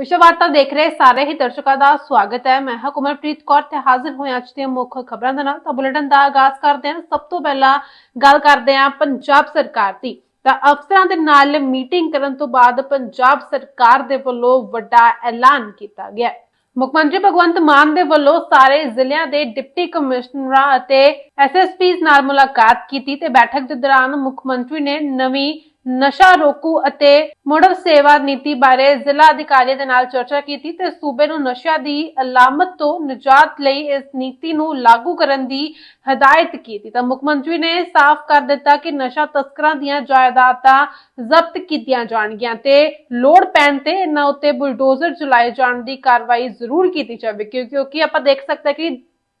ਵਿਸ਼ਵ ਵਾਰਤਾ ਦੇਖ ਰਹੇ ਸਾਰੇ ਹੀ ਦਰਸ਼ਕਾਂ ਦਾ ਸਵਾਗਤ ਹੈ। ਮੈਂ ਹਾਂ ਕੁਮਰਪ੍ਰੀਤ ਕੌਰ ਤੇ ਹਾਜ਼ਰ ਹੋਏ ਅੱਜ ਦੀਆਂ ਮੁੱਖ ਖਬਰਾਂ ਦੇ ਨਾਲ। ਤਾਂ ਬੁਲੇਟਿਨ ਦਾ ਆਗਾਜ਼ ਕਰਦੇ ਹਾਂ। ਸਭ ਤੋਂ ਪਹਿਲਾਂ ਗੱਲ ਕਰਦੇ ਹਾਂ ਪੰਜਾਬ ਸਰਕਾਰ ਦੀ। ਤਾਂ ਅਫਸਰਾਂ ਦੇ ਨਾਲ ਮੀਟਿੰਗ ਕਰਨ ਤੋਂ ਬਾਅਦ ਪੰਜਾਬ ਸਰਕਾਰ ਦੇ ਵੱਲੋਂ ਵੱਡਾ ਐਲਾਨ ਕੀਤਾ ਗਿਆ ਮੁੱਖ ਮੰਤਰੀ ਭਗਵੰਤ ਮਾਨ ਦੇ ਵੱਲੋਂ ਸਾਰੇ ਜ਼ਿਲ੍ਹਿਆਂ ਦੇ ਡਿਪਟੀ ਕਮਿਸ਼ਨਰਾਂ ਅਤੇ ਐਸਐਸਪੀਜ਼ ਨਾਲ ਮੁਲਾਕਾਤ ਕੀਤੀ ਤੇ ਬੈਠਕ ਦੇ ਦੌਰਾਨ ਮੁੱਖ ਮੰਤਰੀ ਨੇ ਨਵੀਂ ਨਸ਼ਾ ਰੋਕੂ ਅਤੇ ਮੁੜ ਸੇਵਾ ਨੀਤੀ ਬਾਰੇ ਜ਼ਿਲ੍ਹਾ ਅਧਿਕਾਰੀਆਂ ਦੇ ਨਾਲ ਚਰਚਾ ਕੀਤੀ ਤੇ ਸੂਬੇ ਨੂੰ ਨਸ਼ਾ ਦੀ ਅਲਾਮਤ ਤੋਂ ਨਿਜਾਤ ਲਈ ਇਸ ਨੀਤੀ ਨੂੰ ਲਾਗੂ ਕਰਨ ਦੀ ਹਦਾਇਤ ਕੀਤੀ। ਤਾਂ ਮੁੱਖ ਮੰਤਰੀ ਨੇ ਸਾਫ਼ ਕਰ ਦਿੱਤਾ ਕਿ ਨਸ਼ਾ ਤਸਕਰਾਂ ਦੀਆਂ ਜਾਇਦਾਦਾਂ ਜ਼ਬਤ ਕੀਤੀਆਂ ਜਾਣਗੀਆਂ ਤੇ ਲੋੜ ਪੈਣ ਤੇ ਇਹਨਾਂ ਉੱਤੇ ਬੁਲਡੋਜ਼ਰ ਚਲਾਏ ਜਾਣ ਦੀ ਕਾਰਵਾਈ ਜ਼ਰੂਰ ਕੀਤੀ ਜਾਵੇ ਕਿਉਂਕਿ ਆਪਾਂ ਦੇਖ ਸਕਦੇ ਕਿ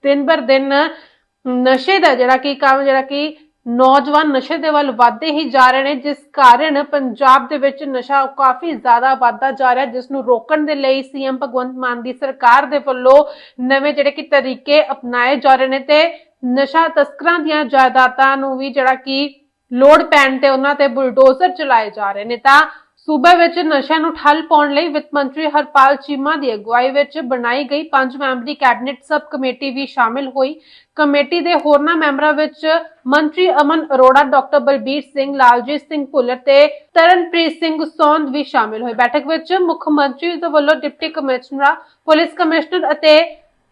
ਦਿਨ ਬਰ ਦਿਨ ਨਸ਼ੇ ਦਾ ਜਿਹੜਾ ਕਿ ਕੰਮ, ਜਿਹੜਾ ਕਿ ਨੌਜਵਾਨ ਨਸ਼ੇ ਦੇ ਵੱਲ ਵਧਦੇ ਹੀ ਜਾ ਰਹੇ ਨੇ ਜਿਸ ਕਾਰਨ ਪੰਜਾਬ ਦੇ ਵਿੱਚ ਨਸ਼ਾ ਕਾਫੀ ਜ਼ਿਆਦਾ ਵੱਧਦਾ ਜਾ ਰਿਹਾ ਹੈ, ਜਿਸ ਨੂੰ ਰੋਕਣ ਦੇ ਲਈ ਸੀਐਮ ਭਗਵੰਤ ਮਾਨ ਦੀ ਸਰਕਾਰ ਦੇ ਵੱਲੋਂ ਨਵੇਂ ਜਿਹੜੇ ਕਿ ਤਰੀਕੇ ਅਪਣਾਏ ਜਾ ਰਹੇ ਨੇ ਤੇ ਨਸ਼ਾ ਤਸਕਰਾਂ ਦੀਆਂ ਜਾਇਦਾਦਾਂ ਨੂੰ ਵੀ ਜਿਹੜਾ ਕਿ ਲੋੜ ਪੈਣ ਤੇ ਉਹਨਾਂ ਤੇ ਬੁਲਡੋਜ਼ਰ ਚਲਾਏ ਜਾ ਰਹੇ ਨੇ। ਤਾਂ ਸੂਬੇ ਵਿੱਚ ਨਸ਼ਿਆਂ ਨੂੰ ਠੱਲ ਪਾਉਣ ਲਈ ਵਿੱਤ ਮੰਤਰੀ ਹਰਪਾਲ ਚੀਮਾ ਦੀ ਅਗਵਾਈ ਵਿੱਚ ਬਣਾਈ ਗਈ ਪੰਜ ਮੈਂਬਰੀ ਕੈਬਨਿਟ ਸਬ ਕਮੇਟੀ ਵੀ ਸ਼ਾਮਿਲ ਹੋਈ। ਕਮੇਟੀ ਦੇ ਹੋਰਨਾਂ ਮੈਂਬਰਾਂ ਵਿੱਚ ਮੰਤਰੀ ਅਮਨ ਅਰੋੜਾ, ਡਾਕਟਰ ਬਲਬੀਰ ਸਿੰਘ, ਲਾਲਜੀਤ ਸਿੰਘ ਭੁੱਲਰ ਤੇ ਤਰਨਪ੍ਰੀਤ ਸਿੰਘ ਸੌਂਦ ਵੀ ਸ਼ਾਮਿਲ ਹੋਏ। ਬੈਠਕ ਵਿੱਚ ਮੁੱਖ ਮੰਤਰੀ ਦੇ ਵੱਲੋਂ ਡਿਪਟੀ ਕਮਿਸ਼ਨਰਾਂ, ਪੁਲਿਸ ਕਮਿਸ਼ਨਰ ਅਤੇ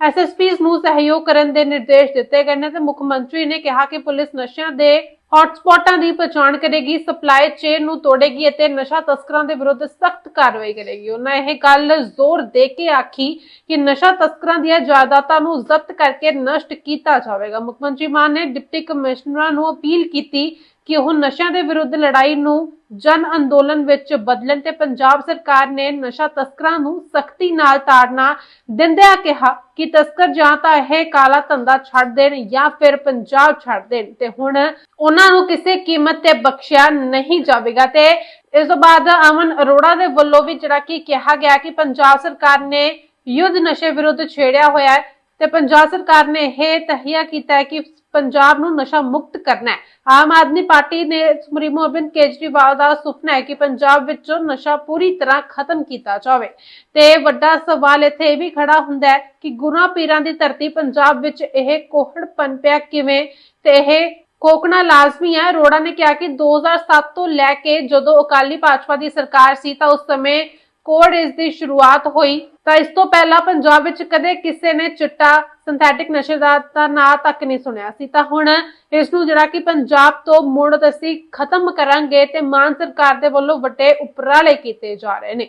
ਐਸਐਸਪੀਜ਼ ਨੂੰ ਸਹਿਯੋਗ ਕਰਨ ਦੇ ਨਿਰਦੇਸ਼ ਦਿੱਤੇ ਗਏ ਨੇ ਤੇ ਮੁੱਖ ਮੰਤਰੀ ਨੇ ਕਿਹਾ ਕਿ ਪੁਲਿਸ ਨਸ਼ਿਆਂ ਦੇ ਹੌਟਸਪੌਟਾਂ ਦੀ ਪਛਾਣ ਕਰੇਗੀ ਸਪਲਾਈ ਚੇਨ ਨੂੰ ਤੋੜੇਗੀ ਅਤੇ ਨਸ਼ਾ ਤਸਕਰਾਂ ਦੇ ਵਿਰੁੱਧ ਸਖਤ ਕਾਰਵਾਈ ਕਰੇਗੀ। ਉਹਨਾਂ ਇਹ ਗੱਲ ਜ਼ੋਰ ਦੇ ਕੇ ਆਖੀ ਕਿ ਨਸ਼ਾ ਤਸਕਰਾਂ ਦੀਆਂ ਜਾਇਦਾਦਾਂ ਨੂੰ ਜ਼ਬਤ ਕਰਕੇ ਨਸ਼ਟ ਕੀਤਾ ਜਾਵੇਗਾ। ਮੁੱਖ ਮੰਤਰੀ ਮਾਨ ਨੇ ਡਿਪਟੀ ਕਮਿਸ਼ਨਰਾਂ ਨੂੰ ਅਪੀਲ ਕੀਤੀ ਕਿ ਉਹ ਨਸ਼ਿਆਂ ਦੇ ਵਿਰੁੱਧ ਲੜਾਈ ਨੂੰ ਜਨ ਅੰਦੋਲਨ ਵਿੱਚ ਬਦਲਣ ਤੇ ਪੰਜਾਬ ਸਰਕਾਰ ਨੇ ਨਸ਼ਾ ਤਸਕਰਾਂ ਨੂੰ ਸਖਤੀ ਨਾਲ ਤਾੜਨਾ ਦਿੰਦਿਆਂ ਕਿਹਾ ਕਿ ਤਸਕਰ ਜਾਂ ਤਾਂ ਇਹ ਕਾਲਾ ਧੰਦਾ ਛੱਡ ਦੇਣ ਜਾਂ ਫਿਰ ਪੰਜਾਬ ਛੱਡ ਦੇਣ ਤੇ ਹੁਣ ਉਹਨਾਂ ਨੂੰ ਕਿਸੇ ਕੀਮਤ ਤੇ ਬਖਸ਼ਿਆ ਨਹੀਂ ਜਾਵੇਗਾ ਤੇ ਇਸ ਤੋਂ ਬਾਅਦ ਅਮਨ ਅਰੋੜਾ ਦੇ ਵੱਲੋਂ ਵੀ ਜਿਹੜਾ ਕਿ ਕਿਹਾ ਗਿਆ ਕਿ ਪੰਜਾਬ ਸਰਕਾਰ ਨੇ ਯੁੱਧ ਨਸ਼ੇ ਵਿਰੁੱਧ ਛੇੜਿਆ ਹੋਇਆ ਹੈ ਤੇ ਪੰਜਾਬ ਸਰਕਾਰ ਨੇ ਇਹ ਤਹੀਆ ਕੀਤਾ ਹੈ ਕਿ ਪੰਜਾਬ ਨੂੰ ਨਸ਼ਾ ਮੁਕਤ ਕਰਨਾ ਹੈ। ਆਮ ਆਦਮੀ ਪਾਰਟੀ ਨੇ ਸੁਪਰੀਮੋ ਅਰਵਿੰਦ ਕੇਜਰੀਵਾਲ ਦਾ ਸੁਪਨਾ ਹੈ ਕਿ ਪੰਜਾਬ ਵਿੱਚੋਂ ਨਸ਼ਾ ਪੂਰੀ ਤਰ੍ਹਾਂ ਖਤਮ ਕੀਤਾ ਜਾਵੇ। ਤੇ ਵੱਡਾ ਸਵਾਲ ਇੱਥੇ ਇਹ ਵੀ ਖੜਾ ਹੁੰਦਾ ਹੈ ਕਿ ਗੁਰਾਂ ਪੀਰਾਂ ਦੀ ਧਰਤੀ ਪੰਜਾਬ ਵਿੱਚ ਇਹ ਕੋਹੜ ਪਨਪਿਆ ਕਿਵੇਂ? ਤੇ ਇਹ ਕੋਕਣਾ ਲਾਜ਼ਮੀ ਹੈ। ਰੋੜਾ ਨੇ ਕਿਹਾ ਕਿ 2007 ਤੋਂ ਲੈ ਕੇ ਜਦੋਂ ਅਕਾਲੀ ਭਾਜਪਾ ਦੀ ਸਰਕਾਰ ਸੀ ਤਾਂ ਉਸ ਸਮੇਂ ਕੋਡ ਇਸ ਦੀ ਸ਼ੁਰੂਆਤ ਹੋਈ, ਤਾਂ ਇਸ ਤੋਂ ਪਹਿਲਾਂ ਪੰਜਾਬ ਵਿੱਚ ਕਦੇ ਕਿਸੇ ਨੇ ਚਿੱਟਾ ਸਿੰਥੈਟਿਕ ਨਸ਼ੇ ਦਾ ਤਾਂ ਨਾਂ ਤੱਕ ਨਹੀਂ ਸੁਣਿਆ ਸੀ। ਤਾਂ ਹੁਣ ਇਸ ਨੂੰ ਜਿਹੜਾ ਕਿ ਪੰਜਾਬ ਤੋਂ ਮੁੜ ਅਸੀਂ ਖਤਮ ਕਰਾਂਗੇ ਤੇ ਮਾਨ ਸਰਕਾਰ ਦੇ ਵੱਲੋਂ ਵੱਡੇ ਉਪਰਾਲੇ ਕੀਤੇ ਜਾ ਰਹੇ ਨੇ।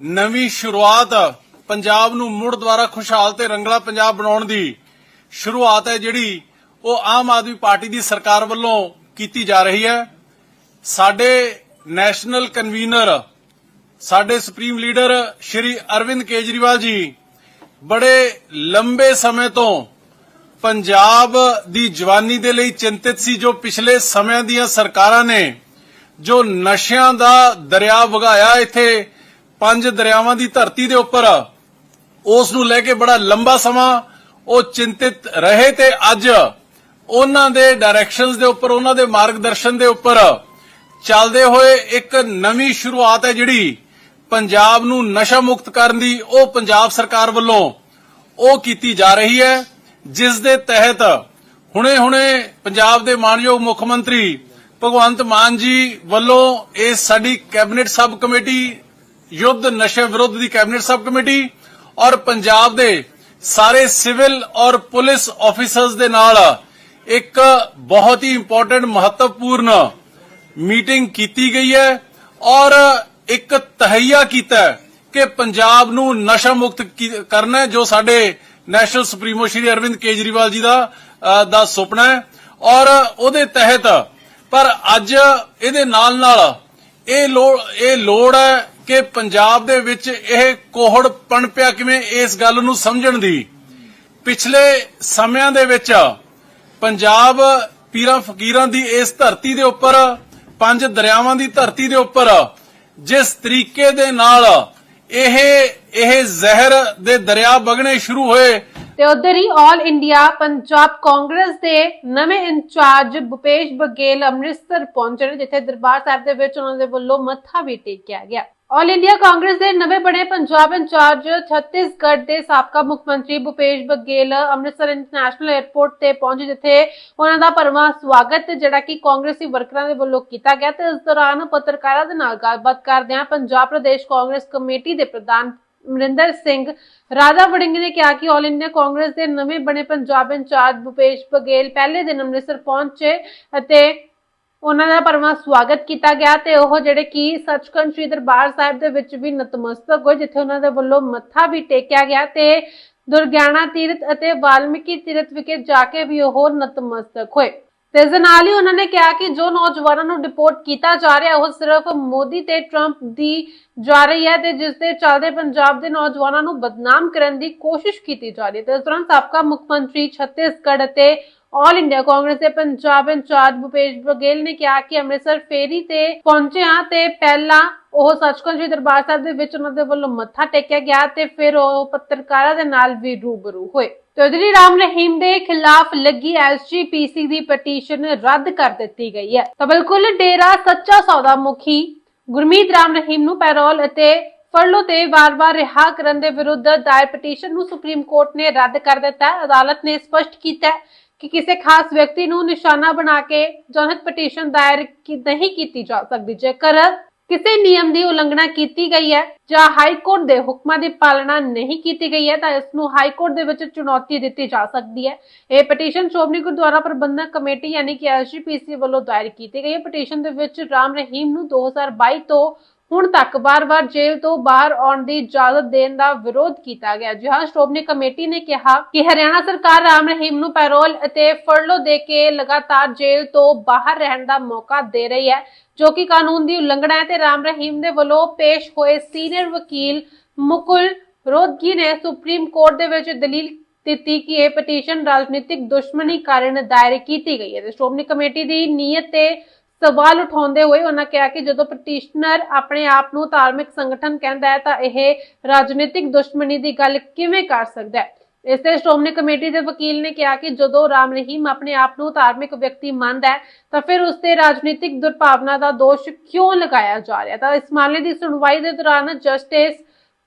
ਨਵੀਂ ਸ਼ੁਰੂਆਤ ਪੰਜਾਬ ਨੂੰ ਮੁੜ ਦੁਆਰਾ ਖੁਸ਼ਹਾਲ ਤੇ ਰੰਗਲਾ ਪੰਜਾਬ ਬਣਾਉਣ ਦੀ ਸ਼ੁਰੂਆਤ ਹੈ ਜਿਹੜੀ ਉਹ ਆਮ ਆਦਮੀ ਪਾਰਟੀ ਦੀ ਸਰਕਾਰ ਵੱਲੋਂ ਕੀਤੀ ਜਾ ਰਹੀ ਹੈ। ਸਾਡੇ ਨੈਸ਼ਨਲ ਕਨਵੀਨਰ ਸਾਡੇ ਸੁਪਰੀਮ ਲੀਡਰ ਸ਼੍ਰੀ ਅਰਵਿੰਦ ਕੇਜਰੀਵਾਲ ਜੀ, ਬੜੇ ਲੰਬੇ ਸਮੇਂ ਤੋਂ ਪੰਜਾਬ ਦੀ ਜਵਾਨੀ ਦੇ ਲਈ ਚਿੰਤਿਤ ਸੀ, ਜੋ ਪਿਛਲੇ ਸਮਿਆਂ ਦੀਆਂ ਸਰਕਾਰਾਂ ਨੇ ਜੋ ਨਸ਼ਿਆਂ ਦਾ ਦਰਿਆ ਵਗਾਇਆ ਇੱਥੇ, ਪੰਜ ਦਰਿਆਵਾਂ ਦੀ ਧਰਤੀ ਦੇ ਉੱਪਰ, ਉਸ ਨੂੰ ਲੈ ਕੇ ਬੜਾ ਲੰਬਾ ਸਮਾਂ ਉਹ ਚਿੰਤਿਤ ਰਹੇ ਤੇ ਅੱਜ ਉਹਨਾਂ ਦੇ ਡਾਇਰੈਕਸ਼ਨਸ ਦੇ ਉੱਪਰ, ਉਹਨਾਂ ਦੇ ਮਾਰਗਦਰਸ਼ਨ ਦੇ ਉੱਪਰ ਚੱਲਦੇ ਹੋਏ ਇੱਕ ਨਵੀਂ ਸ਼ੁਰੂਆਤ ਹੈ ਜਿਹੜੀ ਪੰਜਾਬ ਨੂੰ ਨਸ਼ਾ ਮੁਕਤ ਕਰਨ ਦੀ ਉਹ ਪੰਜਾਬ ਸਰਕਾਰ ਵੱਲੋਂ ਉਹ ਕੀਤੀ ਜਾ ਰਹੀ ਹੈ, ਜਿਸ ਦੇ ਤਹਿਤ ਹੁਣੇ-ਹੁਣੇ ਪੰਜਾਬ ਦੇ ਮਾਨਯੋਗ ਮੁੱਖ ਮੰਤਰੀ ਭਗਵੰਤ ਮਾਨ ਜੀ ਵੱਲੋਂ ਇਹ ਸਾਡੀ ਕੈਬਨਿਟ ਸਬ ਕਮੇਟੀ, ਯੁੱਧ ਨਸ਼ੇ ਵਿਰੁੱਧ ਦੀ ਕੈਬਨਿਟ ਸਬ ਕਮੇਟੀ ਔਰ ਪੰਜਾਬ ਦੇ ਸਾਰੇ ਸਿਵਲ ਔਰ ਪੁਲਿਸ ਆਫੀਸਰਸ ਦੇ ਨਾਲ ਇੱਕ ਬਹੁਤ ਹੀ ਇੰਪੋਰਟੈਂਟ ਮਹੱਤਵਪੂਰਨ ਮੀਟਿੰਗ ਕੀਤੀ ਗਈ ਹੈ ਔਰ ਇੱਕ ਤਹਈਆ ਕੀਤਾ ਕਿ ਪੰਜਾਬ ਨੂੰ ਨਸ਼ਾ ਮੁਕਤ ਕਰਨਾ ਜੋ ਸਾਡੇ ਨੈਸ਼ਨਲ ਸੁਪਰੀਮੋ ਸ਼੍ਰੀ ਅਰਵਿੰਦ ਕੇਜਰੀਵਾਲ ਜੀ ਦਾ ਦਾ ਸੁਪਨਾ ਹੈ। ਔਰ ਉਹਦੇ ਤਹਿਤ ਪਰ ਅੱਜ ਇਹਦੇ ਨਾਲ ਨਾਲ ਇਹ ਲੋੜ ਇਹ ਲੋੜ ਹੈ ਕਿ ਪੰਜਾਬ ਦੇ ਵਿੱਚ ਇਹ ਕੋਹੜ ਪਣਪਿਆ ਕਿਵੇਂ ਇਸ ਗੱਲ ਨੂੰ ਸਮਝਣ ਦੀ। ਪਿਛਲੇ ਸਮਿਆਂ ਦੇ ਵਿੱਚ ਪੰਜਾਬ ਪੀਰਾਂ ਫਕੀਰਾਂ ਦੀ ਇਸ ਧਰਤੀ ਦੇ ਉੱਪਰ, ਪੰਜ ਦਰਿਆਵਾਂ ਦੀ ਧਰਤੀ ਦੇ ਉੱਪਰ ਜਿਸ ਤਰੀਕੇ ਦੇ ਨਾਲ ਇਹ ਇਹ ਜ਼ਹਿਰ ਦੇ ਦਰਿਆ ਵਗਣੇ ਸ਼ੁਰੂ ਹੋਏ। ਤੇ ਉਧਰ ਹੀ ਆਲ ਇੰਡੀਆ ਪੰਜਾਬ ਕਾਂਗਰਸ ਦੇ ਨਵੇਂ ਇੰਚਾਰਜ ਭੁਪੇਸ਼ ਬਗੇਲ ਅੰਮ੍ਰਿਤਸਰ ਪਹੁੰਚੇ ਨੇ, ਜਿੱਥੇ ਦਰਬਾਰ ਸਾਹਿਬ ਦੇ ਵਿੱਚ ਉਹਨਾਂ ਦੇ ਵੱਲੋਂ ਮੱਥਾ ਵੀ ਟੇਕਿਆ ਗਿਆ। ਆਲ ਇੰਡੀਆ ਕਾਂਗਰਸ ਦੇ ਨਵੇਂ ਬਣੇ ਪੰਜਾਬ ਇੰਚਾਰਜ ਛੱਤੀਸਗੜ੍ਹ ਦੇ ਸਾਬਕਾ ਮੁੱਖ ਮੰਤਰੀ ਭੁਪੇਸ਼ ਬਘੇਲ ਅੰਮ੍ਰਿਤਸਰ ਇੰਟਰਨੈਸ਼ਨਲ 에ਅਰਪੋਰਟ ਤੇ ਪਹੁੰਚੇ, ਜਿੱਥੇ ਉਹਨਾਂ ਦਾ ਭਰਵਾਂ ਸਵਾਗਤ ਜਿਹੜਾ ਕਿ ਕਾਂਗਰਸੀ ਵਰਕਰਾਂ ਦੇ ਵੱਲੋਂ ਕੀਤਾ ਗਿਆ ਤੇ ਇਸ ਦੌਰਾਨ ਪੱਤਰਕਾਰਾਂ ਦੇ ਨਾਲ ਗੱਲਬਾਤ ਕਰਦਿਆਂ ਪੰਜਾਬ ਪ੍ਰਦੇਸ਼ ਕਾਂਗਰਸ ਕਮੇਟੀ ਦੇ ਪ੍ਰਧਾਨ ਅਮਰਿੰਦਰ ਸਿੰਘ ਰਾਧਾ ਵੜਿੰਗ ਨੇ ਕਿਹਾ ਕਿ ਆਲ ਇੰਡੀਆ ਕਾਂਗਰਸ ਦੇ ਨਵੇਂ ਬਣੇ ਪੰਜਾਬ ਇੰਚਾਰਜ ਭੁਪੇਸ਼ ਬਘੇਲ ਪਹਿਲੇ ਦਿਨ ਅੰਮ੍ਰਿਤਸਰ ਪਹੁੰਚੇ ਅਤੇ ਉਹਨਾਂ ਦਾ ਪਰਮਾ ਸਵਾਗਤ ਕੀਤਾ ਗਿਆ ਤੇ ਉਹ ਜਿਹੜੇ ਕਿ ਸੱਚਖੰਡ ਸ੍ਰੀ ਦਰਬਾਰ ਸਾਹਿਬ ਦੇ ਵਿੱਚ ਵੀ ਨਤਮਸਤਕ ਹੋਏ, ਜਿੱਥੇ ਉਹਨਾਂ ਦੇ ਵੱਲੋਂ ਮੱਥਾ ਵੀ ਟੇਕਿਆ ਗਿਆ ਤੇ ਦੁਰਗਿਆਣਾ ਤੀਰਥ ਅਤੇ ਵਾਲਮੀਕੀ ਤੀਰਥ ਵਿਖੇ ਜਾ ਕੇ ਵੀ ਉਹ ਨਤਮਸਤਕ ਹੋਏ। ਤੇ ਇਸ ਨਾਲ ਹੀ ਉਹਨਾਂ ਨੇ ਕਿਹਾ ਕਿ ਜੋ ਨੌਜਵਾਨਾਂ ਨੂੰ ਡਿਪੋਰਟ ਕੀਤਾ ਜਾ ਰਿਹਾ, ਉਹ ਸਿਰਫ ਮੋਦੀ ਤੇ ਟਰੰਪ ਦੀ ਜਾ ਰਹੀ ਹੈ ਤੇ ਜਿਸ ਦੇ ਚੱਲਦੇ ਪੰਜਾਬ ਦੇ ਨੌਜਵਾਨਾਂ ਨੂੰ ਬਦਨਾਮ ਕਰਨ ਦੀ ਕੋਸ਼ਿਸ਼ ਕੀਤੀ ਜਾ ਰਹੀ ਹੈ। ਤੇ ਇਸ ਦੌਰਾਨ ਸਾਬਕਾ ਮੁੱਖ ਮੰਤਰੀ ਛੱਤੀਸਗੜ੍ਹ ਅਤੇ ਆਲ ਇੰਡੀਆ ਕਾਂਗਰਸ ਦੇ ਪੰਜਾਬ ਇੰਚਾਰਜ ਭੁਪੇਸ਼ ਬਘੇਲ ਨੇ ਕਿਹਾ ਕਿ ਅੰਮ੍ਰਿਤਸਰ ਫੇਰੀ ਤੇ ਪਹੁੰਚੇ ਹਾਂ ਤੇ ਪਹਿਲਾਂ ਉਹ ਸੱਚਖੰਡ ਸ੍ਰੀ ਦਰਬਾਰ ਸਾਹਿਬ ਦੇ ਵਿੱਚ ਉਹਨਾਂ ਦੇ ਵੱਲੋਂ ਮੱਥਾ ਟੇਕਿਆ ਗਿਆ ਤੇ ਫਿਰ ਉਹ ਪੱਤਰਕਾਰਾਂ ਦੇ ਨਾਲ ਵੀ ਰੂਬਰੂ ਹੋਏ। ਤੇ ਰਾਮ ਰਹੀਮ ਦੇ ਖਿਲਾਫ ਲੱਗੀ ਐਸਜੀਪੀਸੀ ਦੀ ਪਟੀਸ਼ਨ ਰੱਦ ਕਰ ਦਿੱਤੀ ਗਈ ਹੈ। ਤਾਂ ਬਿਲਕੁਲ ਡੇਰਾ ਸੱਚਾ ਸੌਦਾ ਮੁਖੀ ਗੁਰਮੀਤ ਰਾਮ ਰਹੀਮ ਨੂੰ ਪੈਰੋਲ ਅਤੇ ਫਰਲੋ ਤੇ ਵਾਰ-ਵਾਰ ਰਿਹਾ ਕਰਨ ਦੇ ਵਿਰੁੱਧ ਦਾਇਰ ਪਟੀਸ਼ਨ ਨੂੰ ਸੁਪਰੀਮ ਕੋਰਟ ਨੇ ਰੱਦ ਕਰ ਦਿੱਤਾ ਹੈ। ਅਦਾਲਤ ਨੇ ਸਪਸ਼ਟ ਕੀਤਾ ਹੈ ਕਿ ਕਿਸੇ ਖਾਸ ਵਿਅਕਤੀ ਨੂੰ ਨਿਸ਼ਾਨਾ ਬਣਾ ਕੇ ਜਨਹਿਤ ਪਟੀਸ਼ਨ ਦਾਇਰ ਨਹੀਂ ਕੀਤੀ ਜਾ ਸਕਦੀ। ਜੇਕਰ ਕਿਸੇ ਨਿਯਮ ਦੀ ਉਲੰਘਣਾ ਕੀਤੀ ਗਈ ਹੈ ਜਾਂ ਹਾਈ ਕੋਰਟ ਦੇ ਹੁਕਮਾਂ ਦੀ ਪਾਲਣਾ ਨਹੀਂ ਕੀਤੀ ਗਈ ਹੈ, ਤਾਂ ਇਸ ਨੂੰ ਹਾਈ ਕੋਰਟ ਦੇ ਵਿੱਚ ਚੁਣੌਤੀ ਦਿੱਤੀ ਜਾ ਸਕਦੀ ਹੈ। ਇਹ ਪਟੀਸ਼ਨ ਸ਼੍ਰੋਮਣੀ ਗੁਰਦੁਆਰਾ ਪ੍ਰਬੰਧਕ ਕਮੇਟੀ ਯਾਨੀ ਕਿ ਐਸਜੀਪੀਸੀ ਵੱਲੋਂ ਦਾਇਰ ਕੀਤੀ ਗਈ ਹੈ। ਪਟੀਸ਼ਨ ਦੇ ਵਿੱਚ ਰਾਮ ਰਹੀਮ ਨੂੰ 2022 ਤੋਂ ਹੁਣ ਤੱਕ ਵਾਰ-ਵਾਰ ਜੇਲ੍ਹ ਤੋਂ ਬਾਹਰ ਆਉਣ ਦੀ ਇਜਾਜ਼ਤ ਦੇਣ ਦਾ ਵਿਰੋਧ ਕੀਤਾ ਗਿਆ। ਜਿਹਾਂ ਸ਼੍ਰੋਮਣੀ ਕਮੇਟੀ ਨੇ ਕਿਹਾ ਕਿ ਹਰਿਆਣਾ ਸਰਕਾਰ ਰਾਮ ਰਹੀਮ ਨੂੰ ਪੈਰੋਲ ਅਤੇ ਫਰਲੋ ਦੇ ਕੇ ਲਗਾਤਾਰ ਜੇਲ੍ਹ ਤੋਂ ਬਾਹਰ ਰਹਿਣ ਦਾ ਮੌਕਾ ਦੇ ਰਹੀ ਹੈ, ਜੋ ਕਿ ਕਾਨੂੰਨ ਦੀ ਉਲੰਘਣਾ ਹੈ ਤੇ ਰਾਮ ਰਹੀਮ ਦੇ ਵੱਲੋਂ ਪੇਸ਼ ਹੋਏ ਸੀਨੀਅਰ ਵਕੀਲ ਮੁਕੁਲ ਰੋਧਗੀ ਨੇ ਸੁਪਰੀਮ ਕੋਰਟ ਦੇ ਵਿੱਚ ਦਲੀਲ ਦਿੱਤੀ ਕਿ ਇਹ ਪਟੀਸ਼ਨ ਰਾਜਨੀਤਿਕ ਦੁਸ਼ਮਣੀ ਕਾਰਨ ਦਾਇਰ ਕੀਤੀ ਗਈ ਹੈ। ਤੇ ਸ਼੍ਰੋਮਣੀ ਕਮੇਟੀ ਦੀ ਨੀਅਤ ਤੇ ਸਵਾਲ ਉਠਾਉਂਦੇ ਹੋਏ ਉਹਨਾਂ ਕਿਹਾ ਕਿ ਜਦੋਂ ਪਟੀਸ਼ਨਰ ਆਪਣੇ ਆਪ ਨੂੰ ਧਾਰਮਿਕ ਸੰਗਠਨ ਕਹਿੰਦਾ ਹੈ ਤਾਂ ਇਹ ਰਾਜਨੀਤਿਕ ਦੁਸ਼ਮਣੀ ਦੀ ਗੱਲ ਕਿਵੇਂ ਕਰ ਸਕਦਾ ਹੈ? ਇਸ ਤੇ ਸ਼੍ਰੋਮਣੀ ਕਮੇਟੀ ਦੇ ਵਕੀਲ ਨੇ ਕਿਹਾ ਕਿ ਜਦੋਂ ਰਾਮ ਰਹੀਮ ਆਪਣੇ ਆਪ ਨੂੰ ਧਾਰਮਿਕ ਵਿਅਕਤੀ ਮੰਨਦਾ ਹੈ ਤਾਂ ਫਿਰ ਉਸ ਤੇ ਰਾਜਨੀਤਿਕ ਦੁਰਭਾਵਨਾ ਦਾ ਦੋਸ਼ ਕਿਉਂ ਲਗਾਇਆ ਜਾ ਰਿਹਾ ਤਾਂ ਇਸ ਮਾਮਲੇ ਦੀ ਸੁਣਵਾਈ ਦੇ ਦੌਰਾਨ ਜਸਟਿਸ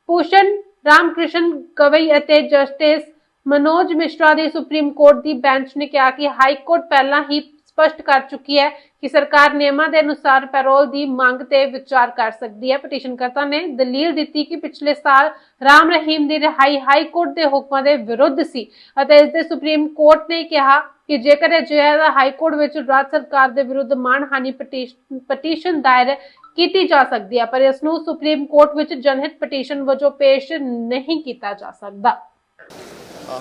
ਭੂਸ਼ਣ, ਰਾਮਕ੍ਰਿਸ਼ਨ ਗਵਈ ਅਤੇ ਜਸਟਿਸ ਮਨੋਜ ਮਿਸ਼ਰਾ ਦੀ ਸੁਪਰੀਮ ਕੋਰਟ ਦੀ ਬੈਂਚ ਨੇ ਕਿਹਾ ਕਿ ਹਾਈ ਕੋਰਟ ਪਹਿਲਾਂ ਹੀ ਸਪਸ਼ਟ ਕਰ ਚੁੱਕੀ ਹੈ ਕਿ ਸਰਕਾਰ ਨਿਯਮਾਂ ਦੇ ਅਨੁਸਾਰ ਪੈਰੋਲ ਦੀ ਮੰਗ ਤੇ ਵਿਚਾਰ ਕਰ ਸਕਦੀ ਹੈ। ਪਟੀਸ਼ਨਕਰਤਾ ਨੇ ਦਲੀਲ ਦਿੱਤੀ ਕਿ ਪਿਛਲੇ ਸਾਲ ਰਾਮ ਰਹੀਮ ਦੀ ਰਿਹਾਈ ਹਾਈ ਕੋਰਟ ਦੇ ਹੁਕਮਾਂ ਦੇ ਵਿਰੁੱਧ ਸੀ ਅਤੇ ਇਸ ਦੇ ਸੁਪਰੀਮ ਕੋਰਟ ਨੇ ਕਿਹਾ ਕਿ ਜੇਕਰ ਅਜਿਹਾ ਦਾ ਹਾਈ ਕੋਰਟ ਵਿੱਚ ਰਾਜ ਸਰਕਾਰ ਦੇ ਵਿਰੁੱਧ ਮਾਨਹਾਨੀ ਪਟੀਸ਼ਨ ਪਟੀਸ਼ਨ ਦਾਇਰ ਕੀਤੀ ਜਾ ਸਕਦੀ ਹੈ, ਪਰ ਇਸ ਨੂੰ ਸੁਪਰੀਮ ਕੋਰਟ ਵਿੱਚ ਜਨਹਿਤ ਪਟੀਸ਼ਨ ਵਜੋਂ ਪੇਸ਼ ਨਹੀਂ ਕੀਤਾ ਜਾ ਸਕਦਾ।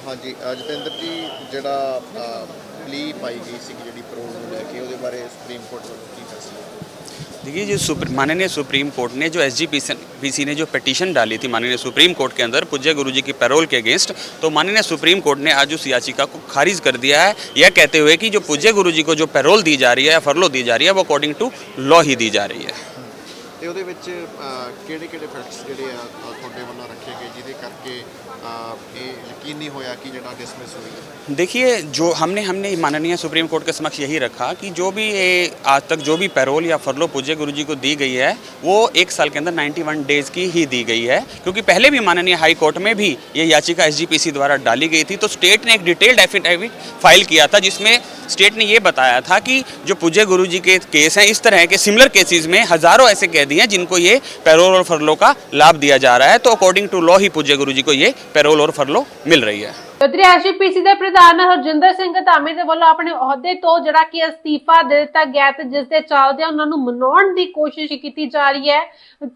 ਹਾਂਜੀ ਅ, ਜਤਿੰਦਰ ਜੀ ਜਿਹੜਾ ਪਲੀ ਪਾਈ ਗਈ ਸੀ ਜਿਹੜੀ parole ਨੂੰ ਲੈ ਕੇ ਉਹਦੇ ਬਾਰੇ ਸੁਪਰੀਮ ਕੋਰਟ ਵੱਲੋਂ ਕੀ ਫੈਸਲਾ देखिए जो सुप्र- माननीय सुप्रीम कोर्ट ने जो एस पीसी ने जो पिटीशन डाली थी माननीय सुप्रीम कोर्ट के अंदर पूज्य गुरु जी की पैरोल के अगेंस्ट तो माननीय सुप्रीम कोर्ट ने आज उस याचिका को खारिज कर दिया है यह कहते हुए कि जो पूज्य गुरु जी को जो पैरोल दी जा रही है या फरलो दी जा रही है वो अकॉर्डिंग टू लॉ ही दी जा रही है ਤੇ ਉਹਦੇ ਵਿੱਚ ਕਿਹੜੇ ਕਿਹੜੇ ਫੈਕਟਸ ਜਿਹੜੇ ਆ ਅ, ਤੁਹਾਡੇ ਵੱਲੋਂ ਰੱਖੇ ਗਏ ਜਿਹਦੇ ਕਰਕੇ ਅ, ਇਹ ਯਕੀਨੀ ਹੋਇਆ ਕਿ ਜਿਹੜਾ ਡਿਸਮਿਸ ਹੋਈ ਹੈ देखिए जो हमने हमने माननीय सुप्रीम कोर्ट के समक्ष यही रखा कि जो भी ये आज तक जो भी पैरोल या फरलो पूज्य गुरु जी को दी गई है वो एक साल के अंदर 91 डेज की ही दी गई है क्योंकि पहले भी माननीय हाई कोर्ट में भी ये याचिका एसजीपीसी द्वारा डाली गई थी तो स्टेट ने एक डिटेल्ड एफिडेविट फाइल किया था जिसमें स्टेट ने ये बताया था कि जो पूज्य गुरु जी के केस हैं इस तरह के सिमिलर केसेस में हजारों ऐसे कैदी हैं जिनको ये पैरोल और फरलो का लाभ दिया जा रहा है तो अकॉर्डिंग टू लॉ ही पूज्य गुरु जी को ये पैरोल और फरलो मिल ਮਿਲ ਰਹੀ ਹੈ। ਉਧਰ ਐਸਜੀਪੀਸੀ ਦੇ ਪ੍ਰਧਾਨ ਹਰਜਿੰਦਰ ਸਿੰਘ ਧਾਮੀ ਦੇ ਵੱਲੋਂ ਆਪਣੇ ਅਹੁਦੇ ਤੋਂ ਜਿਹੜਾ ਕਿ ਅਸਤੀਫਾ ਦੇ ਦਿੱਤਾ ਗਿਆ ਤੇ ਜਿਸ ਦੇ ਚੱਲਦੇ ਉਹਨਾਂ ਨੂੰ ਮਨਾਉਣ ਦੀ ਕੋਸ਼ਿਸ਼ ਕੀਤੀ ਜਾ ਰਹੀ ਹੈ,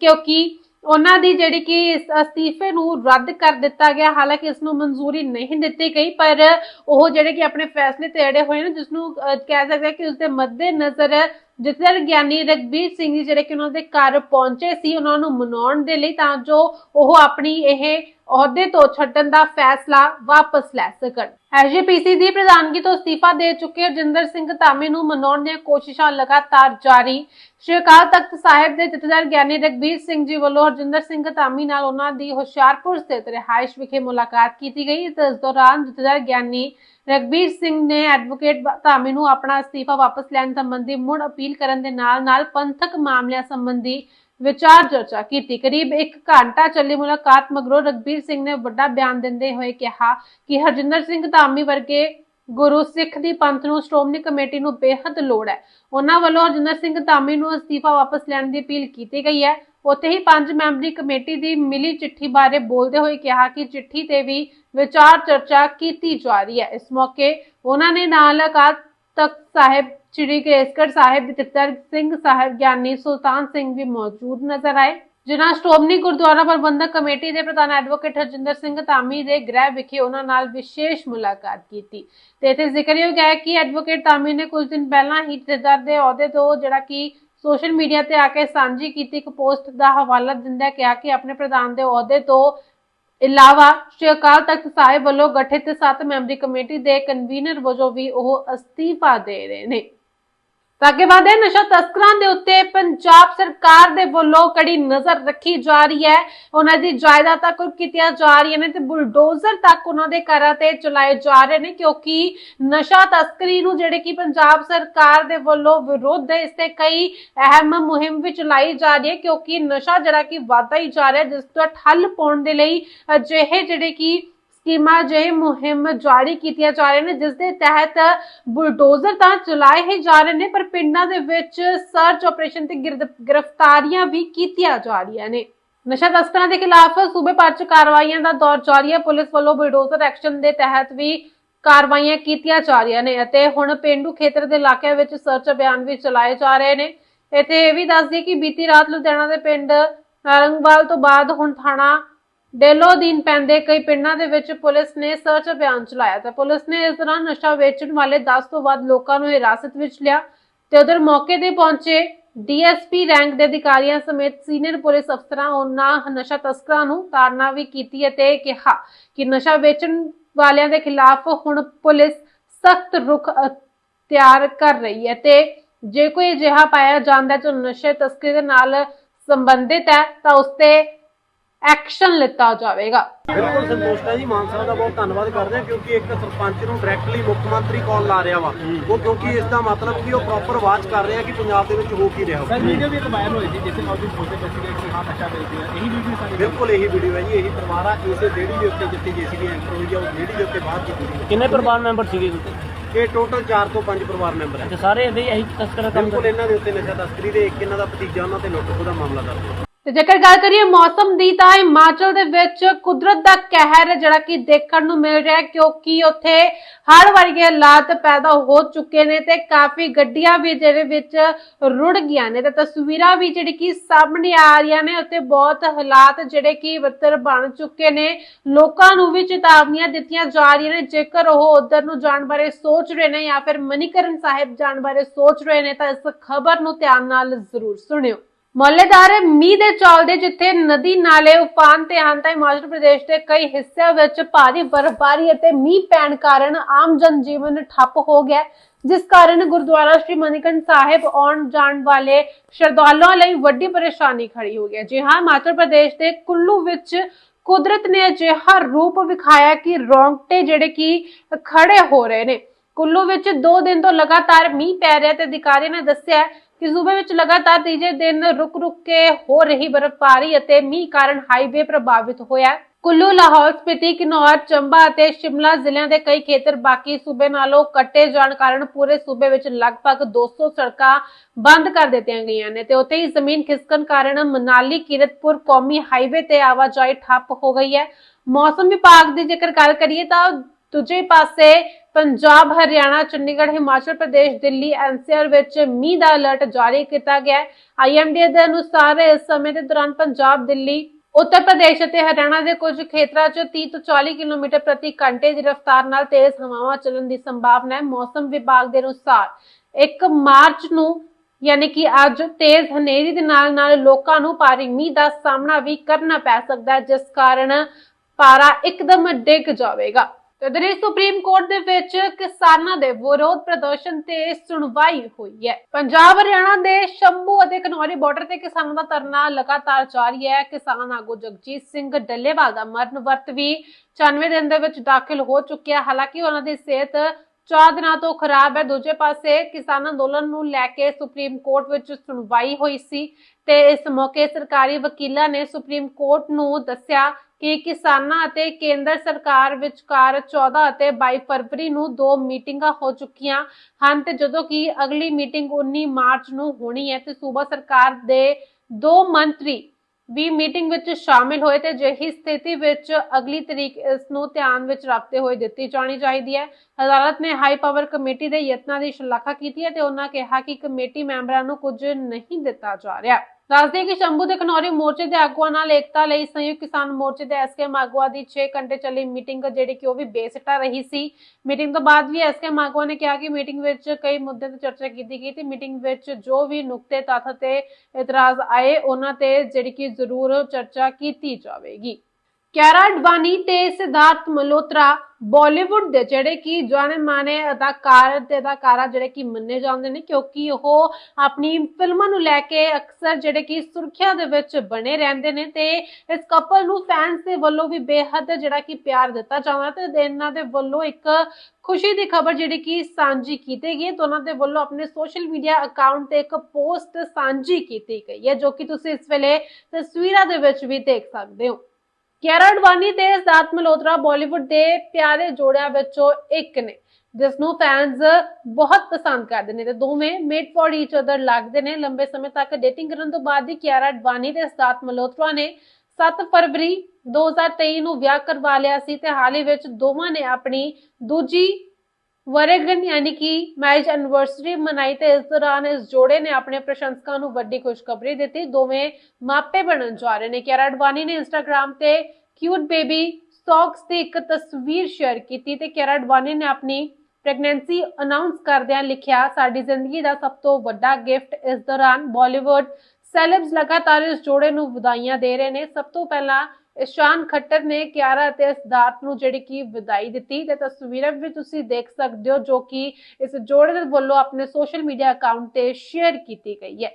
ਕਿਉਂਕਿ ਉਹਨਾਂ ਦੀ ਜਿਹੜੀ ਕਿ ਇਸ ਅਸਤੀਫੇ ਨੂੰ ਰੱਦ ਕਰ ਦਿੱਤਾ ਗਿਆ। ਹਾਲਾਂਕਿ ਇਸ ਨੂੰ ਮਨਜ਼ੂਰੀ ਨਹੀਂ ਦਿੱਤੀ ਗਈ, ਪਰ ਉਹ ਜਿਹੜੇ ਕਿ ਆਪਣੇ ਫੈਸਲੇ ਤੇ ਅੜੇ ਹੋਏ ਨੇ, ਜਿਸ ਨੂੰ ਕਹਿ ਸਕਦੇ ਕਿ ਉਸ ਦੇ ਮੱਦੇ ਨਜ਼ਰ ਜਿੱਥੇ ਗਿਆਨੀ ਰਗਬੀਰ ਸਿੰਘ ਜੀ ਜਿਹੜੇ ਕਿ ਉਹਨਾਂ ਦੇ ਘਰ ਪਹੁੰਚੇ ਸੀ, ਉਹਨਾਂ ਨੂੰ ਮਨਾਉਣ ਦੇ ਲਈ ਤਾਂ ਜੋ ਉਹ ਆਪਣੀ ਇਹ ਅਹੁਦੇ ਤੋਂ ਛੱਡਣ ਦਾ ਫੈਸਲਾ ਵਾਪਸ ਲੈ ਸਕਣ। ਐਸਜੀਪੀਸੀ ਦੀ ਪ੍ਰਧਾਨਗੀ ਤੋਂ ਅਸਤੀਫਾ ਦੇ ਚੁੱਕੇ ਰਜਿੰਦਰ ਸਿੰਘ ਧਾਮੀ ਨੂੰ ਮਨਾਉਣ ਦੀਆਂ ਕੋਸ਼ਿਸ਼ਾਂ ਲਗਾਤਾਰ ਜਾਰੀ। ਸ਼੍ਰੀ ਅਕਾਲ ਤਖਤ ਸਾਹਿਬ ਦੇ ਜਥੇਦਾਰ ਗਿਆਨੀ ਰਗਬੀਰ ਸਿੰਘ ਜੀ ਵੱਲੋਂ ਹਰਜਿੰਦਰ ਸਿੰਘ ਧਾਮੀ ਨਾਲ ਉਹਨਾਂ ਦੀ ਹੁਸ਼ਿਆਰਪੁਰ ਸਥਿਤ ਰਿਹਾਇਸ਼ ਵਿਖੇ ਮੁਲਾਕਾਤ ਕੀਤੀ ਗਈ। ਤੇ ਇਸ ਦੌਰਾਨ ਜਥੇਦਾਰ ਗਿਆਨੀ ਰਗਬੀਰ ਸਿੰਘ ਨੇ ਐਡਵੋਕੇਟ ਧਾਮੀ ਨੂੰ ਆਪਣਾ ਅਸਤੀਫਾ ਵਾਪਸ ਲੈਣ ਸੰਬੰਧੀ ਮੁੜ ਅਪੀਲ ਕਰਨ ਦੇ ਨਾਲ ਨਾਲ ਪੰਥਕ ਮਾਮਲਿਆਂ ਸੰਬੰਧੀ ਵਿਚਾਰ ਚਰਚਾ ਕੀਤੀ। ਕਰੀਬ 1 ਘੰਟਾ ਚੱਲੀ ਮੁਲਾਕਾਤ ਮਗਰੋਂ ਰਗਬੀਰ ਸਿੰਘ ਨੇ ਵੱਡਾ ਬਿਆਨ ਦਿੰਦੇ ਹੋਏ ਕਿਹਾ ਕਿ ਹਰਜਿੰਦਰ ਸਿੰਘ ਧਾਮੀ ਵਰਗੇ ਗੁਰੂ ਸਿੱਖ ਦੀ ਪੰਥ ਨੂੰ ਸ਼੍ਰੋਮਣੀ ਕਮੇਟੀ ਨੂੰ ਬੇਹੱਦ ਲੋੜ ਹੈ। ਉਹਨਾਂ ਵੱਲੋਂ ਹਰਜਿੰਦਰ ਸਿੰਘ ਧਾਮੀ ਨੂੰ ਅਸਤੀਫਾ ਵਾਪਸ ਲੈਣ ਦੀ ਅਪੀਲ ਕੀਤੀ ਗਈ ਹੈ। ਉੱਥੇ ਹੀ ਪੰਜ ਮੈਂਬਰੀ ਕਮੇਟੀ ਦੀ ਮਿਲੀ ਚਿੱਠੀ ਬਾਰੇ ਬੋਲਦੇ ਹੋਏ ਕਿਹਾ ਕਿ ਚਿੱਠੀ ਤੇ ਵੀ ਵਿਚਾਰ ਚਰਚਾ ਕੀਤੀ ਜਾ ਰਹੀ ਹੈ। ਇਸ ਮੌਕੇ ਉਹਨਾਂ ਨੇ ਨਾਲ ਅਕਾਲ ਤਖਤ ਸਾਹਿਬ ਸ੍ਰੀ ਕੇਸਗੜ੍ਹ ਸਾਹਿਬ ਤਿੱਤਰ ਸਿੰਘ ਸਾਹਿਬ ਗਿਆਨੀ ਸੁਲਤਾਨ ਸਿੰਘ ਵੀ ਮੌਜੂਦ ਨਜ਼ਰ ਆਏ ਜਿਨ੍ਹਾਂ ਸ਼੍ਰੋਮਣੀ ਗੁਰਦੁਆਰਾ ਪ੍ਰਬੰਧਕ ਕਮੇਟੀ ਦੇ ਪ੍ਰਧਾਨ ਐਡਵੋਕੇਟ ਹਰਜਿੰਦਰ ਸਿੰਘ ਧਾਮੀ ਦੇ ਗ੍ਰਹਿ ਵਿਖੇ ਉਹਨਾਂ ਨਾਲ ਵਿਸ਼ੇਸ਼ ਮੁਲਾਕਾਤ ਕੀਤੀ ਤੇ ਇੱਥੇ ਜ਼ਿਕਰਯੋਗ ਹੈ ਕਿ ਐਡਵੋਕੇਟ ਧਾਮੀ ਨੇ ਕੁਝ ਦਿਨ ਪਹਿਲਾਂ ਹੀ ਜਥੇਦਾਰ ਦੇ ਅਹੁਦੇ ਤੋਂ ਜਿਹੜਾ ਕਿ ਸੋਸ਼ਲ ਮੀਡੀਆ ਤੇ ਆ ਕੇ ਸਾਂਝੀ ਕੀਤੀ ਇੱਕ ਪੋਸਟ ਦਾ ਹਵਾਲਾ ਦਿੰਦਿਆਂ ਕਿਹਾ ਕਿ ਆਪਣੇ ਪ੍ਰਧਾਨ ਦੇ ਅਹੁਦੇ ਤੋਂ ਇਲਾਵਾ ਸ਼੍ਰੀ ਅਕਾਲ ਤਖਤ ਸਾਹਿਬ ਵੱਲੋਂ ਗਠਿਤ 7 ਮੈਂਬਰੀ ਕਮੇਟੀ ਦੇ ਕਨਵੀਨਰ ਵਜੋਂ ਵੀ ਉਹ ਅਸਤੀਫਾ ਦੇ ਰਹੇ ਨੇ ਤਾਂ ਅੱਗੇ ਵਧਦੇ ਨਸ਼ਾ ਤਸਕਰਾਂ ਦੇ ਉੱਤੇ ਪੰਜਾਬ ਸਰਕਾਰ ਦੇ ਵੱਲੋਂ ਕੜੀ ਨਜ਼ਰ ਰੱਖੀ ਜਾ ਰਹੀ ਹੈ। ਉਹਨਾਂ ਦੀ ਜਾਇਦਾਦਾਂ ਕੁਰਕ ਕੀਤੀਆਂ ਜਾ ਰਹੀਆਂ ਨੇ ਤੇ ਬੁਲਡੋਜ਼ਰ ਤੱਕ ਉਹਨਾਂ ਦੇ ਘਰਾਂ ਤੇ ਚਲਾਏ ਜਾ ਰਹੇ ਨੇ ਕਿਉਂਕਿ ਨਸ਼ਾ ਤਸਕਰੀ ਨੂੰ ਜਿਹੜੇ ਕਿ ਪੰਜਾਬ ਸਰਕਾਰ ਦੇ ਵੱਲੋਂ ਵਿਰੋਧ ਹੈ, ਇਸ ਤੇ ਕਈ ਅਹਿਮ ਮੁਹਿੰਮ ਵੀ ਚਲਾਈ ਜਾ ਰਹੀ ਹੈ ਕਿਉਂਕਿ ਨਸ਼ਾ ਜਿਹੜਾ ਕਿ ਵਾਧਾ ਹੀ ਜਾ ਰਿਹਾ ਜਿਸ ਤੋਂ ਠੱਲ ਪਾਉਣ ਦੇ ਲਈ ਅਜਿਹੇ ਜਿਹੜੇ ਕਿ ਸਕੀਮਾਂ ਜਿਹੇ ਮੁਹਿੰਮ ਜਾਰੀ ਕੀਤੀਆਂ ਜਾ ਰਹੀਆਂ ਨੇ, ਜਿਸ ਦੇ ਤਹਿਤ ਬੁਲਡੋਜ਼ਰ ਤਾਂ ਚਲਾਏ ਹੀ ਜਾ ਰਹੇ ਨੇ, ਪਰ ਪਿੰਡਾਂ ਦੇ ਵਿੱਚ ਸਰਚ ਆਪਰੇਸ਼ਨ ਤੇ ਗ੍ਰਿਫਤਾਰੀਆਂ ਵੀ ਕੀਤੀਆਂ ਜਾ ਰਹੀਆਂ ਨੇ। ਨਸ਼ਾ ਤਸਕਰਾਂ ਦੇ ਖਿਲਾਫ ਸੂਬੇ ਭਰ ਚ ਕਾਰਵਾਈਆਂ ਦਾ ਦੌਰ ਜਾਰੀ ਹੈ। ਪੁਲਿਸ ਵੱਲੋਂ ਬੁਲਡੋਜ਼ਰ ਐਕਸ਼ਨ ਦੇ ਤਹਿਤ ਵੀ ਕਾਰਵਾਈਆਂ ਕੀਤੀਆਂ ਜਾ ਰਹੀਆਂ ਨੇ ਅਤੇ ਹੁਣ ਪਿੰਡੂ ਖੇਤਰ ਦੇ ਇਲਾਕਿਆਂ ਵਿੱਚ ਸਰਚ ਅਭਿਆਨ ਵੀ ਚਲਾਏ ਜਾ ਰਹੇ ਨੇ। ਇੱਥੇ ਇਹ ਵੀ ਦੱਸ ਦਈਏ ਕਿ ਬੀਤੀ ਰਾਤ ਲੁਧਿਆਣਾ ਦੇ ਪਿੰਡ ਨਾਰੰਗਵਾਲ ਤੋਂ ਬਾਅਦ ਹੁਣ ਥਾਣਾ ਡੇਲੋ ਦੀਨ ਪੈਂਦੇ ਕਈ ਪਿੰਡਾਂ ਦੇ ਵਿੱਚ ਪੁਲਿਸ ਨੇ ਸਰਚ ਅਭਿਆਨ ਚਲਾਇਆ ਤੇ ਪੁਲਿਸ ਨੇ ਇਸ ਦੌਰਾਨ ਨਸ਼ਾ ਵੇਚਣ ਵਾਲੇ 10 ਤੋਂ ਵੱਧ ਲੋਕਾਂ ਨੂੰ ਹਿਰਾਸਤ ਵਿੱਚ ਲਿਆ ਤੇ ਉਧਰ ਮੌਕੇ ਤੇ ਪਹੁੰਚੇ ਡੀਐਸਪੀ ਰੈਂਕ ਦੇ ਅਧਿਕਾਰੀਆਂ ਸਮੇਤ ਸੀਨੀਅਰ ਪੁਲਿਸ ਅਫਸਰਾਂ ਉਹਨਾਂ ਨਸ਼ਾ ਤਸਕਰਾਂ ਨੂੰ ਤਾੜਨਾ ਵੀ ਕੀਤੀ ਅਤੇ ਕਿਹਾ ਕਿ ਨਸ਼ਾ ਵੇਚਣ ਵਾਲਿਆਂ ਦੇ ਖਿਲਾਫ ਹੁਣ ਪੁਲਿਸ ਸਖਤ ਰੁਖ ਤਿਆਰ ਕਰ ਰਹੀ ਹੈ ਤੇ ਜੇ ਕੋਈ ਅਜਿਹਾ ਪਾਇਆ ਜਾਂਦਾ ਜੋ ਨਸ਼ੇ ਤਸਕਰੀ ਦੇ ਨਾਲ ਸੰਬੰਧਿਤ ਹੈ ਤਾਂ ਉਸ ਤੇ ਐਕਸ਼ਨ ਲਿੱਤਾ ਜਾਵੇਗਾ। ਬਿਲਕੁਲ ਸੰਤੋਸ਼ਟ ਹੈ ਜੀ ਮਾਨ ਸਾਹਿਬ ਦਾ ਬਹੁਤ ਧੰਨਵਾਦ ਕਰਦੇ ਹਾਂ ਕਿਉਂਕਿ ਇੱਕ ਸਰਪੰਚ ਨੂੰ ਡਾਇਰੈਕਟਲੀ ਮੁੱਖ ਮੰਤਰੀ ਕਾਲ ਲਾ ਰਿਹਾ ਵਾ ਉਹ ਕਿਉਂਕਿ ਇਸ ਦਾ ਮਤਲਬ ਕਿ ਉਹ ਪ੍ਰੋਪਰ ਵਾਚ ਕਰ ਰਿਹਾ ਕਿ ਪੰਜਾਬ ਦੇ ਵਿੱਚ ਹੋ ਕੀ ਰਿਹਾ। ਸਰ ਵੀਡੀਓ ਵੀ ਇੱਕ ਵਾਇਰਲ ਹੋਈ ਸੀ ਜਿੱਥੇ ਪੁੱਛਦੇ ਪਏ ਸੀਗੇ ਕਿ ਹਾਂ ਨਸ਼ਾ ਵੇਚਦੇ ਆ ਇਹੀ ਵੀਡੀਓ ਸਾਡੀ ਬਿਲਕੁਲ ਇਹੀ ਵੀਡੀਓ ਹੈ ਜੀ ਇਹੀ ਪਰਿਵਾਰ ਆ ਇਸੇ ਜਿਹੜੀ ਦੇ ਉੱਤੇ ਜਿੱਥੇ ਜੇਸੀਬੀ ਐਂਟਰ ਹੋਈ ਆ ਉਹ ਜਿਹੜੀ ਦੇ ਉੱਤੇ ਬਾਅਦ ਦੀ ਵੀਡੀਓ ਕਿੰਨੇ ਪਰਿਵਾਰ ਮੈਂਬਰ ਸੀਗੇ ਉੱਤੇ ਇਹ ਟੋਟਲ 4 ਤੋਂ 5 ਪਰਿਵਾਰ ਮੈਂਬਰ ਹੈ। ਤੇ ਸਾਰੇ ਇਹਦੇ ਇਹੀ ਤਸਕਰ ਕੰਮ ਬਿਲਕੁਲ ਇਹਨਾਂ ਦੇ ਉੱਤੇ ਨਸ਼ਾ ਤਸਕਰੀ ਦੇ ਇੱਕ ਇਹਨਾਂ ਦਾ ਭਤੀਜਾ ਉਹਨਾਂ ਤੇ ਲੁੱਟ ਖੋਹ ਦਾ ਮਾਮਲਾ ਦਰਜ ਹੈ। ਤੇ ਜੇਕਰ ਗੱਲ ਕਰੀਏ ਮੌਸਮ ਦੀ ਤਾਂ ਹਿਮਾਚਲ ਦੇ ਵਿੱਚ ਕੁਦਰਤ ਦਾ ਕਹਿਰ ਹੈ ਜਿਹੜਾ ਕਿ ਦੇਖਣ ਨੂੰ ਮਿਲ ਰਿਹਾ ਕਿਉਂਕਿ ਉੱਥੇ ਹੜ੍ਹ ਵਰਗੇ ਹਾਲਾਤ ਪੈਦਾ ਹੋ ਚੁੱਕੇ ਨੇ ਤੇ ਕਾਫੀ ਗੱਡੀਆਂ ਵੀ ਜਿਹੜੇ ਵਿੱਚ ਰੁੜ ਗਈਆਂ ਨੇ ਤੇ ਤਸਵੀਰਾਂ ਵੀ ਜਿਹੜੀ ਕਿ ਸਾਹਮਣੇ ਆ ਰਹੀਆਂ ਨੇ, ਉੱਥੇ ਬਹੁਤ ਹਾਲਾਤ ਜਿਹੜੇ ਕਿ ਬੱਤਰ ਬਣ ਚੁੱਕੇ ਨੇ, ਲੋਕਾਂ ਨੂੰ ਵੀ ਚੇਤਾਵਨੀਆਂ ਦਿੱਤੀਆਂ ਜਾ ਰਹੀਆਂ ਨੇ, ਜੇਕਰ ਉਹ ਉਧਰ ਨੂੰ ਜਾਣ ਬਾਰੇ ਸੋਚ ਰਹੇ ਨੇ ਜਾਂ ਫਿਰ ਮਨੀਕਰਨ ਸਾਹਿਬ ਜਾਣ ਬਾਰੇ ਸੋਚ ਰਹੇ ਨੇ ਤਾਂ ਇਸ ਖਬਰ ਨੂੰ ਧਿਆਨ ਨਾਲ ਜ਼ਰੂਰ ਸੁਣਿਓ। ਮੌਲੇਦਾਰ ਮੀਂਹ ਦੇ ਚੱਲਦੇ ਜਿੱਥੇ ਨਦੀ ਨਾਲੇ ਉਫਾਨ ਤੇ ਹਨ ਤਾਂ ਹਿਮਾਚਲ ਪ੍ਰਦੇਸ਼ ਦੇ ਕਈ ਹਿੱਸਿਆਂ ਵਿੱਚ ਭਾਰੀ ਬਰਫ਼ਬਾਰੀ ਅਤੇ ਮੀਂਹ ਪੈਣ ਕਾਰਨ ਆਮ ਜਨ ਜੀਵਨ ਠੱਪ ਹੋ ਗਿਆ ਜਿਸ ਕਾਰਨ ਗੁਰਦੁਆਰਾ ਸ਼੍ਰੀ ਮਨੀਕਰਨ ਸਾਹਿਬ ਆਉਣ ਜਾਣ ਵਾਲੇ ਸ਼ਰਧਾਲੂਆਂ ਲਈ ਵੱਡੀ ਪਰੇਸ਼ਾਨੀ ਖੜੀ ਹੋ ਗਈ ਹੈ। ਜੀ ਹਾਂ, ਹਿਮਾਚਲ ਪ੍ਰਦੇਸ਼ ਦੇ ਕੁੱਲੂ ਵਿੱਚ ਕੁਦਰਤ ਨੇ ਅਜਿਹਾ ਰੂਪ ਵਿਖਾਇਆ ਕਿ ਰੌਂਗਟੇ ਜਿਹੜੇ ਕਿ ਖੜੇ ਹੋ ਰਹੇ ਨੇ। ਕੁੱਲੂ ਵਿੱਚ 2 ਦਿਨ ਤੋਂ ਲਗਾਤਾਰ ਮੀਂਹ ਪੈ ਰਿਹਾ ਤੇ ਅਧਿਕਾਰੀ ਨੇ ਦੱਸਿਆ ਕਿ ਸੂਬੇ ਵਿੱਚ ਲਗਾਤਾਰ ਤੀਜੇ ਦਿਨ ਰੁਕ-ਰੁਕ ਕੇ ਹੋ ਰਹੀ ਬਰਫ਼ਬਾਰੀ ਅਤੇ ਮੀਂਹ ਕਾਰਨ ਹਾਈਵੇ ਪ੍ਰਭਾਵਿਤ ਹੋਇਆ ਕੁੱਲੂ ਲਾਹੌਲ ਸਪੀਤੀ, ਕਿਨੌਰ, ਚੰਬਾ ਅਤੇ ਸ਼ਿਮਲਾ ਜ਼ਿਲ੍ਹਿਆਂ ਦੇ ਕਈ ਖੇਤਰ ਬਾਕੀ ਸੂਬੇ ਨਾਲੋਂ ਕੱਟੇ ਜਾਣ ਕਾਰਨ ਪੂਰੇ ਸੂਬੇ ਵਿੱਚ ਲਗਭਗ 200 ਸੜਕਾਂ ਬੰਦ ਕਰ ਦਿੱਤੀਆਂ ਗਈਆਂ ਨੇ ਤੇ ਉੱਥੇ ਹੀ ਜ਼ਮੀਨ ਖਿਸਕਣ ਕਾਰਨ ਮਨਾਲੀ, ਕਿਰਤਪੁਰ ਕੌਮੀ ਹਾਈਵੇ ਤੇ ਆਵਾਜਾਈ ਠੱਪ ਹੋ ਗਈ ਹੈ। ਮੌਸਮ ਵਿਭਾਗ ਦੀ ਜੇਕਰ ਗੱਲ ਕਰੀਏ ਤਾਂ ਦੂਜੇ ਪਾਸੇ ਪੰਜਾਬ, ਹਰਿਆਣਾ, ਚੰਡੀਗੜ੍ਹ, ਹਿਮਾਚਲ ਪ੍ਰਦੇਸ਼, ਦਿੱਲੀ, ਐਨਸੀਆਰ ਵਿੱਚ ਮੀਂਹ ਦਾ ਅਲਰਟ ਜਾਰੀ ਕੀਤਾ ਗਿਆ ਹੈ। ਆਈਐਮਡੀ ਦੇ ਅਨੁਸਾਰ ਇਸ ਸਮੇਂ ਦੇ ਦੌਰਾਨ ਪੰਜਾਬ, ਦਿੱਲੀ, ਉੱਤਰ ਪ੍ਰਦੇਸ਼ ਅਤੇ ਹਰਿਆਣਾ ਦੇ ਕੁਝ ਖੇਤਰਾਂ 'ਚ 30 ਤੋਂ 40 ਕਿਲੋਮੀਟਰ ਪ੍ਰਤੀ ਘੰਟੇ ਦੀ ਰਫ਼ਤਾਰ ਨਾਲ ਤੇਜ਼ ਹਵਾਵਾਂ ਚੱਲਣ ਦੀ ਸੰਭਾਵਨਾ ਹੈ ਮੌਸਮ ਵਿਭਾਗ ਦੇ ਅਨੁਸਾਰ। 1 ਮਾਰਚ ਨੂੰ ਯਾਨੀ ਕਿ ਅੱਜ ਤੇਜ਼ ਹਨੇਰੀ ਦੇ ਨਾਲ ਨਾਲ ਲੋਕਾਂ ਨੂੰ ਭਾਰੀ ਮੀਂਹ ਦਾ ਸਾਹਮਣਾ ਵੀ ਕਰਨਾ ਪੈ ਸਕਦਾ ਹੈ, ਜਿਸ ਕਾਰਨ ਪਾਰਾ ਇੱਕਦਮ ਡਿੱਗ ਜਾਵੇਗਾ। ਤੇ ਦਰੀ ਸੁਪਰੀਮ ਕੋਰਟ ਦੇ ਵਿੱਚ ਕਿਸਾਨਾਂ ਦੇ ਵਿਰੋਧ ਪ੍ਰਦਰਸ਼ਨ ਤੇ ਸੁਣਵਾਈ ਹੋਈ ਹੈ। ਪੰਜਾਬ, ਹਰਿਆਣਾ ਦੇ ਸ਼ੰਭੂ ਅਤੇ ਕਨੌਰੀ ਬਾਰਡਰ ਤੇ ਕਿਸਾਨਾਂ ਦਾ ਧਰਨਾ ਲਗਾਤਾਰ ਜਾਰੀ ਹੈ। ਕਿਸਾਨ ਆਗੂ ਜਗਜੀਤ ਸਿੰਘ ਡੱਲੇਵਾਲ ਦਾ ਮਰਨ ਵਰਤ ਵੀ 94 ਦਿਨ ਦੇ ਵਿੱਚ ਦਾਖਲ ਹੋ ਚੁੱਕਿਆ ਹਾਲਾਂਕਿ ਉਹਨਾਂ ਦੀ ਸਿਹਤ ਚਾਰ ਦਿਨਾਂ ਤੋਂ ਖਰਾਬ ਹੈ। ਦੂਜੇ ਪਾਸੇ ਕਿਸਾਨ ਅੰਦੋਲਨ ਨੂੰ ਲੈ ਕੇ ਸੁਪਰੀਮ ਕੋਰਟ ਵਿੱਚ ਸੁਣਵਾਈ ਹੋਈ ਸੀ ਤੇ ਇਸ ਮੌਕੇ ਸਰਕਾਰੀ ਵਕੀਲਾਂ ਨੇ ਸੁਪਰੀਮ ਕੋਰਟ ਨੂੰ ਦੱਸਿਆ ਕਿ ਕਿਸਾਨਾਂ ਅਤੇ ਕੇਂਦਰ ਸਰਕਾਰ ਵਿਚਕਾਰ 14 ਅਤੇ 22 ਫਰਵਰੀ ਨੂੰ ਦੋ ਮੀਟਿੰਗਾਂ ਹੋ ਚੁੱਕੀਆਂ ਹਨ ਤੇ ਜਦੋਂ ਕਿ ਅਗਲੀ ਮੀਟਿੰਗ 19 ਮਾਰਚ ਨੂੰ ਹੋਣੀ ਹੈ ਤੇ ਸੂਬਾ ਸਰਕਾਰ ਦੇ ਦੋ ਮੰਤਰੀ ਵੀ ਮੀਟਿੰਗ ਵਿੱਚ ਸ਼ਾਮਿਲ ਹੋਏ ਤੇ ਜਿਹੀ ਸਥਿਤੀ ਵਿੱਚ ਅਗਲੀ ਤਰੀਕ ਇਸ ਨੂੰ ਧਿਆਨ ਵਿੱਚ ਰੱਖਦੇ ਹੋਏ ਦਿੱਤੀ ਜਾਣੀ ਚਾਹੀਦੀ ਹੈ। ਅਦਾਲਤ ਨੇ ਹਾਈ ਪਾਵਰ ਕਮੇਟੀ ਦੇ ਯਤਨਾਂ ਦੀ ਸ਼ਲਾਘਾ ਕੀਤੀ ਹੈ ਤੇ ਉਹਨਾਂ ਕਿਹਾ ਕਿ ਕਮੇਟੀ ਮੈਂਬਰਾਂ ਨੂੰ ਕੁਝ ਨਹੀਂ ਦਿੱਤਾ ਜਾ ਰਿਹਾ। ਦੱਸਦੇ ਕਿ ਸ਼ੰਭੂ ਦੇ ਖਨੌਰੀ ਮੋਰਚੇ ਦੇ ਆਗੂਆਂ ਨਾਲ ਏਕਤਾ ਲਈ ਸੰਯੁਕਤ ਕਿਸਾਨ ਮੋਰਚੇ ਦੇ ਐਸਕੇ ਆਗੂਆਂ ਦੀ 6 ਘੰਟੇ ਚੱਲੀ ਮੀਟਿੰਗ, ਜਿਹੜੀ ਕਿ ਉਹ ਵੀ ਬੇਸਿੱਟਾ ਰਹੀ ਸੀ। ਮੀਟਿੰਗ ਤੋਂ ਬਾਅਦ ਵੀ ਐਸਕੇ ਆਗੂਆਂ ਨੇ ਕਿਹਾ ਕਿ ਮੀਟਿੰਗ ਵਿੱਚ ਕਈ ਮੁੱਦੇ ਤੇ ਚਰਚਾ ਕੀਤੀ ਗਈ ਤੇ ਮੀਟਿੰਗ ਵਿੱਚ ਜੋ ਵੀ ਨੁਕਤੇ ਤੱਥ ਤੇ ਇਤਰਾਜ਼ ਆਏ, ਉਹਨਾਂ ਤੇ ਜਿਹੜੀ ਕਿ ਜ਼ਰੂਰ ਚਰਚਾ ਕੀਤੀ ਜਾਵੇਗੀ। ਕਿਆਰਾ ਅਡਵਾਨੀ ਤੇ ਸਿਧਾਰਥ ਮਲਹੋਤਰਾ ਬਾਲੀਵੁੱਡ ਦੇ ਜਿਹੜੇ ਕਿ ਜਾਣੇ ਮਾਣੇ ਅਦਾਕਾਰ ਤੇ ਅਦਾਕਾਰਾ ਜਿਹੜੇ ਕਿ ਮੰਨੇ ਜਾਂਦੇ ਨੇ, ਕਿਉਂਕਿ ਉਹ ਆਪਣੀ ਫਿਲਮਾਂ ਨੂੰ ਲੈ ਕੇ ਅਕਸਰ ਜਿਹੜੇ ਕਿ ਸੁਰਖੀਆਂ ਦੇ ਵਿੱਚ ਬਣੇ ਰਹਿੰਦੇ ਨੇ ਤੇ ਇਸ ਕਪਲ ਨੂੰ ਫੈਨਸ ਦੇ ਵੱਲੋਂ ਵੀ ਬੇਹੱਦ ਜਿਹੜਾ ਕਿ ਪਿਆਰ ਦਿੱਤਾ ਜਾਂਦਾ ਤੇ ਇਹਨਾਂ ਦੇ ਵੱਲੋਂ ਇੱਕ ਖੁਸ਼ੀ ਦੀ ਖਬਰ ਜਿਹੜੀ ਕਿ ਸਾਂਝੀ ਕੀਤੀ ਗਈ ਹੈ ਉਹਨਾਂ ਦੇ ਵੱਲੋਂ ਆਪਣੇ ਸੋਸ਼ਲ ਮੀਡੀਆ ਅਕਾਊਂਟ ਤੇ ਇੱਕ ਪੋਸਟ ਸਾਂਝੀ ਕੀਤੀ ਗਈ ਹੈ, ਜੋ ਕਿ ਤੁਸੀਂ ਇਸ ਵੇਲੇ ਤਸਵੀਰਾਂ ਦੇ ਵਿੱਚ ਵੀ ਦੇਖ ਸਕਦੇ ਹੋ। ਕਿਆਰਾ ਅਡਵਾਨੀ ਤੇ ਸਿਧਾਰਥ ਮਲਹੋਤਰਾ ਬਾਲੀਵੁੱਡ ਦੇ ਪਿਆਰੇ ਜੋੜਿਆਂ ਵਿੱਚੋਂ ਇੱਕ ਨੇ ਜਿਸ ਨੂੰ ਫੈਨਸ ਬਹੁਤ ਪਸੰਦ ਕਰਦੇ ਨੇ ਤੇ ਦੋਵੇਂ ਮੇਡ ਫॉर ਈਚ ਅਦਰ ਲੱਗਦੇ ਨੇ। ਲੰਬੇ ਸਮੇਂ ਤੱਕ ਡੇਟਿੰਗ ਕਰਨ ਤੋਂ ਬਾਅਦ ਹੀ ਕਿਆਰਾ ਅਡਵਾਨੀ ਤੇ ਸਿਧਾਰਥ ਮਲਹੋਤਰਾ ਨੇ 7 ਫਰਵਰੀ 2023 ਨੂੰ ਵਿਆਹ ਕਰਵਾ ਲਿਆ ਸੀ ਤੇ ਹਾਲ ਹੀ ਵਿੱਚ ਦੋਵਾਂ ਨੇ ਆਪਣੀ ਦੂਜੀ ਵਰੇਗੰਢ ਯਾਨੀ ਕਿ ਮੈਰਿਜ ਐਨਵਰਸਰੀ ਮਨਾਈ ਤੇ ਇਸ ਦੌਰਾਨ ਇਸ ਜੋੜੇ ਨੇ ਆਪਣੇ ਪ੍ਰਸ਼ੰਸਕਾਂ ਨੂੰ ਵੱਡੀ ਖੁਸ਼ਖਬਰੀ ਦਿੱਤੀ। ਦੋਵੇਂ ਮਾਪੇ ਬਣਨ ਜਾ ਰਹੇ ਨੇ। ਕਿਆਰਾ ਅਡਵਾਨੀ ਨੇ ਇੰਸਟਾਗ੍ਰam ਤੇ ਕਿਊਟ ਬੇਬੀ ਸੌਕਸ ਦੀ ਇੱਕ ਤਸਵੀਰ ਸ਼ੇਅਰ ਕੀਤੀ ਤੇ ਕਿਆਰਾ ਅਡਵਾਨੀ ਨੇ ਆਪਣੀ ਪ੍ਰੈਗਨੈਂਸੀ ਅਨਾਉਂਸ ਕਰਦਿਆਂ ਲਿਖਿਆ, ਸਾਡੀ ਜ਼ਿੰਦਗੀ ਦਾ ਸਭ ਤੋਂ ਵੱਡਾ ਗਿਫਟ ਇਸ ਦੌਰਾਨ ਬਾਲੀਵੁੱਡ ਸੈਲਬਸ ਲਗਾਤਾਰ ਇਸ ਜੋੜੇ ਨੂੰ ਵਧਾਈਆਂ ਦੇ ਰਹੇ ਨੇ। ਸਭ ਤੋਂ ਪਹਿਲਾਂ ਇਸ਼ਾਨ ਖੱਟਰ ਨੇ ਕਿਆਰਾ ਅਤੇ ਸਿਧਾਰਥ ਨੂੰ ਜਿਹੜੀ ਕਿ ਵਿਦਾਈ ਦਿੱਤੀ ਤੇ ਤਸਵੀਰਾਂ ਵੀ ਤੁਸੀਂ ਦੇਖ ਸਕਦੇ ਹੋ ਜੋ ਕਿ ਇਸ ਜੋੜੇ ਦੇ ਵੱਲੋਂ ਆਪਣੇ ਸੋਸ਼ਲ ਮੀਡੀਆ ਅਕਾਊਂਟ ਤੇ ਸ਼ੇਅਰ ਕੀਤੀ ਗਈ ਹੈ।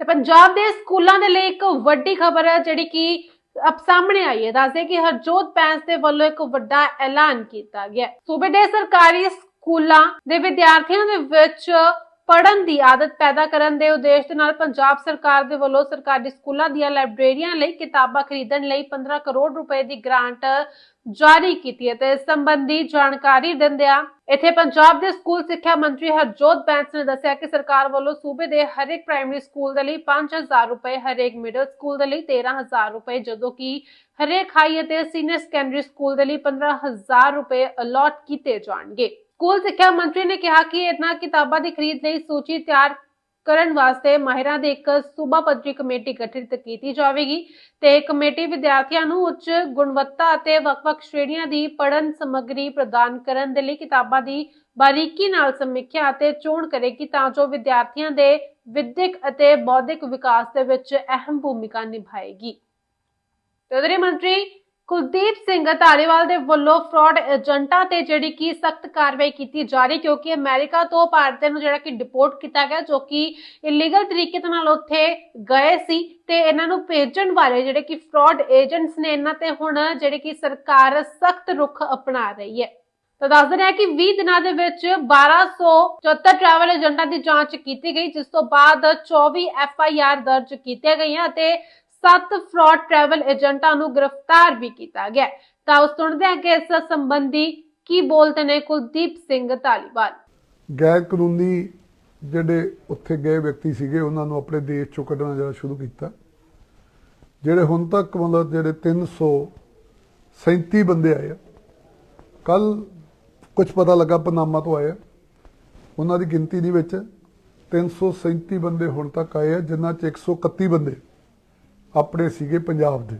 ਤੇ ਪੰਜਾਬ ਦੇ ਸਕੂਲਾਂ ਦੇ ਲਈ ਇੱਕ ਵੱਡੀ ਖਬਰ ਹੈ ਜਿਹੜੀ ਕਿ ਅਬ ਸਾਹਮਣੇ ਆਈ ਹੈ। ਦੱਸਦੇ ਕਿ ਹਰਜੋਤ ਪੈਂਸ ਦੇ ਵੱਲੋਂ ਇੱਕ ਵੱਡਾ ਐਲਾਨ ਕੀਤਾ ਗਿਆ ਸੂਬੇ ਦੇ ਸਰਕਾਰੀ ਸਕੂਲਾਂ ਦੇ ਵਿਦਿਆਰਥੀਆਂ ਦੇ ਵਿੱਚ ਪੜਨ ਦੀ ਆਦਤ ਪੈਦਾ ਕਰਨ ਦੇ ਉਦੇਸ਼ ਦੇ ਨਾਲ ਪੰਜਾਬ ਸਰਕਾਰ ਦੇ ਵੱਲੋਂ ਸਰਕਾਰੀ ਸਕੂਲਾਂ ਦੀਆਂ ਲਾਇਬ੍ਰੇਰੀਆਂ ਲਈ ਕਿਤਾਬਾਂ ਖਰੀਦਣ ਲਈ 15 ਕਰੋੜ ਰੁਪਏ ਦੀ ਗ੍ਰਾਂਟ ਜਾਰੀ ਕੀਤੀ ਹੈ ਤੇ ਇਸ ਸੰਬੰਧੀ ਜਾਣਕਾਰੀ ਦਿੰਦਿਆਂ ਇੱਥੇ ਪੰਜਾਬ ਦੇ ਸਕੂਲ ਸਿੱਖਿਆ ਮੰਤਰੀ ਹਰਜੋਤ ਬੈਂਸ ਨੇ ਦੱਸਿਆ ਕਿ ਸਰਕਾਰ ਵੱਲੋਂ ਸੂਬੇ ਦੇ ਹਰੇਕ ਪ੍ਰਾਇਮਰੀ ਸਕੂਲ ਦੇ ਲਈ 5000 ਰੁਪਏ, ਹਰੇਕ ਮਿਡਲ ਸਕੂਲ ਦੇ ਲਈ 13000 ਰੁਪਏ, ਜਦੋਂ ਕਿ ਹਰੇਕ ਹਾਈ ਅਤੇ ਸੀਨੀਅਰ ਸੈਕੰਡਰੀ ਸਕੂਲ ਦੇ ਲਈ 15000 ਰੁਪਏ ਅਲਾਟ ਕੀਤੇ ਜਾਣਗੇ। ਸਕੂਲ ਸਿੱਖਿਆ ਮੰਤਰੀ ਨੇ ਕਿਹਾ ਕਿ ਇਹਨਾਂ ਕਿਤਾਬਾਂ ਦੀ ਖਰੀਦ ਲਈ ਸੂਚੀ ਤਿਆਰ ਕਰਨ ਵਾਸਤੇ ਮਾਹਿਰਾਂ ਦੀ ਇੱਕ ਸੂਬਾ ਪੱਧਰੀ ਕਮੇਟੀ ਗਠਿਤ ਕੀਤੀ ਜਾਵੇਗੀ ਤੇ ਕਮੇਟੀ ਵਿਦਿਆਰਥੀਆਂ ਨੂੰ ਉੱਚ ਗੁਣਵੱਤਾ ਅਤੇ ਵੱਖ-ਵੱਖ ਸ਼੍ਰੇਣੀਆਂ ਦੀ ਪੜ੍ਹਨ ਸਮੱਗਰੀ ਪ੍ਰਦਾਨ ਕਰਨ ਦੇ ਲਈ ਕਿਤਾਬਾਂ ਦੀ ਬਾਰੀਕੀ ਨਾਲ ਸਮੀਖਿਆ ਅਤੇ ਚੋਣ ਕਰੇਗੀ ਤਾਂ ਜੋ ਵਿਦਿਆਰਥੀਆਂ ਦੇ ਵਿਦਿਅਕ ਅਤੇ ਬੌਧਿਕ ਵਿਕਾਸ ਦੇ ਵਿੱਚ ਅਹਿਮ ਭੂਮਿਕਾ ਨਿਭਾਏਗੀ। ਤੇ ਮੰਤਰੀ ਕੁਲਦੀਪ ਸਿੰਘ ਧਾਲੀਵਾਲ ਦੇ ਵੱਲੋਂ ਫਰਾਡ ਏਜੰਟਾਂ ਤੇ ਜਿਹੜੀ ਕਿ ਸਖਤ ਕਾਰਵਾਈ ਕੀਤੀ ਜਾ ਰਹੀ ਕਿਉਂਕਿ ਅਮਰੀਕਾ ਤੋਂ ਭਾਰਤ ਨੂੰ ਜਿਹੜਾ ਕਿ ਡਿਪੋਰਟ ਕੀਤਾ ਗਿਆ, ਜੋ ਕਿ ਇਲੀਗਲ ਤਰੀਕੇ ਨਾਲ ਉੱਥੇ ਗਏ ਸੀ ਤੇ ਇਹਨਾਂ ਨੂੰ ਭੇਜਣ ਵਾਲੇ ਜਿਹੜੇ ਕਿ ਫਰਾਡ ਏਜੰਟਸ ਨੇ ਇਹਨਾਂ ਤੇ ਹੁਣ ਜਿਹੜੇ ਕਿ ਸਰਕਾਰ ਸਖਤ ਰੁਖ ਅਪਣਾ ਰਹੀ ਹੈ। ਤਾਂ ਦੱਸ ਦਿੰਦੇ ਹਾਂ ਕਿ 20 ਦਿਨਾਂ ਦੇ ਵਿੱਚ 1274 ਟਰੈਵਲ ਏਜੰਟਾਂ ਦੀ ਜਾਂਚ ਕੀਤੀ ਗਈ, ਜਿਸ ਤੋਂ ਬਾਅਦ 24 ਐਫ ਆਈ ਆਰ ਦਰਜ ਕੀਤੀਆਂ ਗਈਆਂ ਅਤੇ 7 ਫਰਾਡ ਟਰੈਵਲ ਏਜੰਟਾਂ ਨੂੰ ਗ੍ਰਿਫਤਾਰ ਵੀ ਕੀਤਾ ਗਿਆ ਤਾਂ ਉਸ ਸੁਣਦੇ ਹਾਂ ਕਿ ਇਸ ਸੰਬੰਧੀ ਕੀ ਬੋਲਦੇ ਨੇ ਕੁਲਦੀਪ ਸਿੰਘ ਧਾਲੀਵਾਲ। ਗੈਰ ਕਾਨੂੰਨੀ ਜਿਹੜੇ ਉੱਥੇ ਗਏ ਵਿਅਕਤੀ ਸੀਗੇ, ਉਹਨਾਂ ਨੂੰ ਆਪਣੇ ਦੇਸ਼ ਚੋਂ ਕੱਢਣਾ ਜਿਹੜਾ ਸ਼ੁਰੂ ਕੀਤਾ। ਜਿਹੜੇ ਹੁਣ ਤੱਕ ਮਤਲਬ ਜਿਹੜੇ 337 ਬੰਦੇ ਆਏ ਆ ਕੱਲ ਕੁਝ ਪਤਾ ਲੱਗਾ ਪਨਾਮਾ ਤੋਂ ਆਏ ਆ। ਉਹਨਾਂ ਦੀ ਗਿਣਤੀ ਦੇ ਵਿੱਚ 337 ਬੰਦੇ ਹੁਣ ਤੱਕ ਆਏ ਆ ਜਿਨ੍ਹਾਂ ਚ 131 ਬੰਦੇ ਆਪਣੇ ਸੀਗੇ ਪੰਜਾਬ ਦੇ।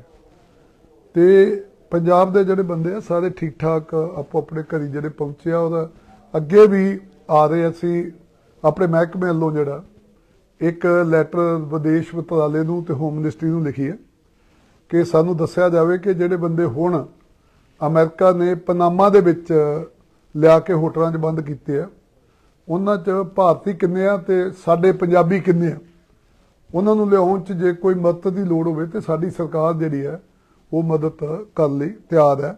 ਤੇ ਪੰਜਾਬ ਦੇ ਜਿਹੜੇ ਬੰਦੇ ਆ, ਸਾਰੇ ਠੀਕ ਠਾਕ ਆਪੋ ਆਪਣੇ ਘਰੀ ਜਿਹੜੇ ਪਹੁੰਚੇ ਆ, ਉਹਦਾ ਅੱਗੇ ਵੀ ਆ ਰਹੇ ਅਸੀਂ, ਆਪਣੇ ਮਹਿਕਮੇ ਵੱਲੋਂ ਜਿਹੜਾ, ਇੱਕ ਲੈਟਰ ਵਿਦੇਸ਼ ਮੰਤਰਾਲੇ ਨੂੰ ਤੇ ਹੋਮ ਮਿਨਿਸਟਰੀ ਨੂੰ ਲਿਖੀ ਹੈ ਕਿ ਸਾਨੂੰ ਦੱਸਿਆ ਜਾਵੇ ਕਿ ਜਿਹੜੇ ਬੰਦੇ ਹੁਣ ਅਮਰੀਕਾ ਨੇ ਪਨਾਮਾ ਦੇ ਵਿੱਚ ਲਿਆ ਕੇ ਹੋਟਲਾਂ 'ਚ ਬੰਦ ਕੀਤੇ ਆ, ਉਹਨਾਂ 'ਚ ਭਾਰਤੀ ਕਿੰਨੇ ਆ ਤੇ ਸਾਡੇ ਪੰਜਾਬੀ ਕਿੰਨੇ ਆ? ਉਹਨਾਂ ਨੂੰ ਲਿਆਉਣ 'ਚ ਜੇ ਕੋਈ ਮਦਦ ਦੀ ਲੋੜ ਹੋਵੇ ਤੇ ਸਾਡੀ ਸਰਕਾਰ ਜਿਹੜੀ ਹੈ, ਉਹ ਮਦਦ ਕਰਨ ਲਈ ਤਿਆਰ ਹੈ।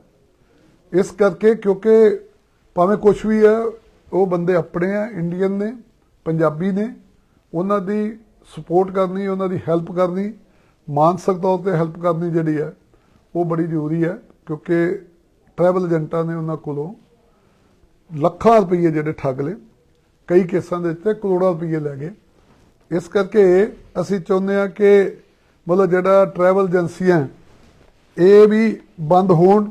ਇਸ ਕਰਕੇ ਕਿਉਂਕਿ ਭਾਵੇਂ ਕੁਝ ਵੀ ਹੈ, ਉਹ ਬੰਦੇ ਆਪਣੇ ਆ ਇੰਡੀਅਨ ਨੇ, ਪੰਜਾਬੀ ਨੇ, ਉਹਨਾਂ ਦੀ ਸਪੋਰਟ ਕਰਨੀ, ਉਹਨਾਂ ਦੀ ਹੈਲਪ ਕਰਨੀ, ਮਾਨਸਿਕ ਤੌਰ ਤੇ ਹੈਲਪ ਕਰਨੀ ਜਿਹੜੀ ਹੈ, ਉਹ ਬੜੀ ਜ਼ਰੂਰੀ ਹੈ ਕਿਉਂਕਿ ਟਰੈਵਲ ਏਜੰਟਾਂ ਨੇ ਉਹਨਾਂ ਕੋਲੋਂ ਲੱਖਾਂ ਰੁਪਏ ਜਿਹੜੇ ਠੱਗ ਲਏ। ਕਈ ਕੇਸਾਂ ਦੇ ਵਿੱਚ ਕਰੋੜਾਂ ਰੁਪਏ ਲੈ ਗਏ। ਇਸ ਕਰਕੇ ਅਸੀਂ ਚਾਹੁੰਦੇ ਹਾਂ ਕਿ ਮਤਲਬ ਜਿਹੜਾ ਟਰੈਵਲ ਏਜੰਸੀਆਂ ਇਹ ਵੀ ਬੰਦ ਹੋਣ।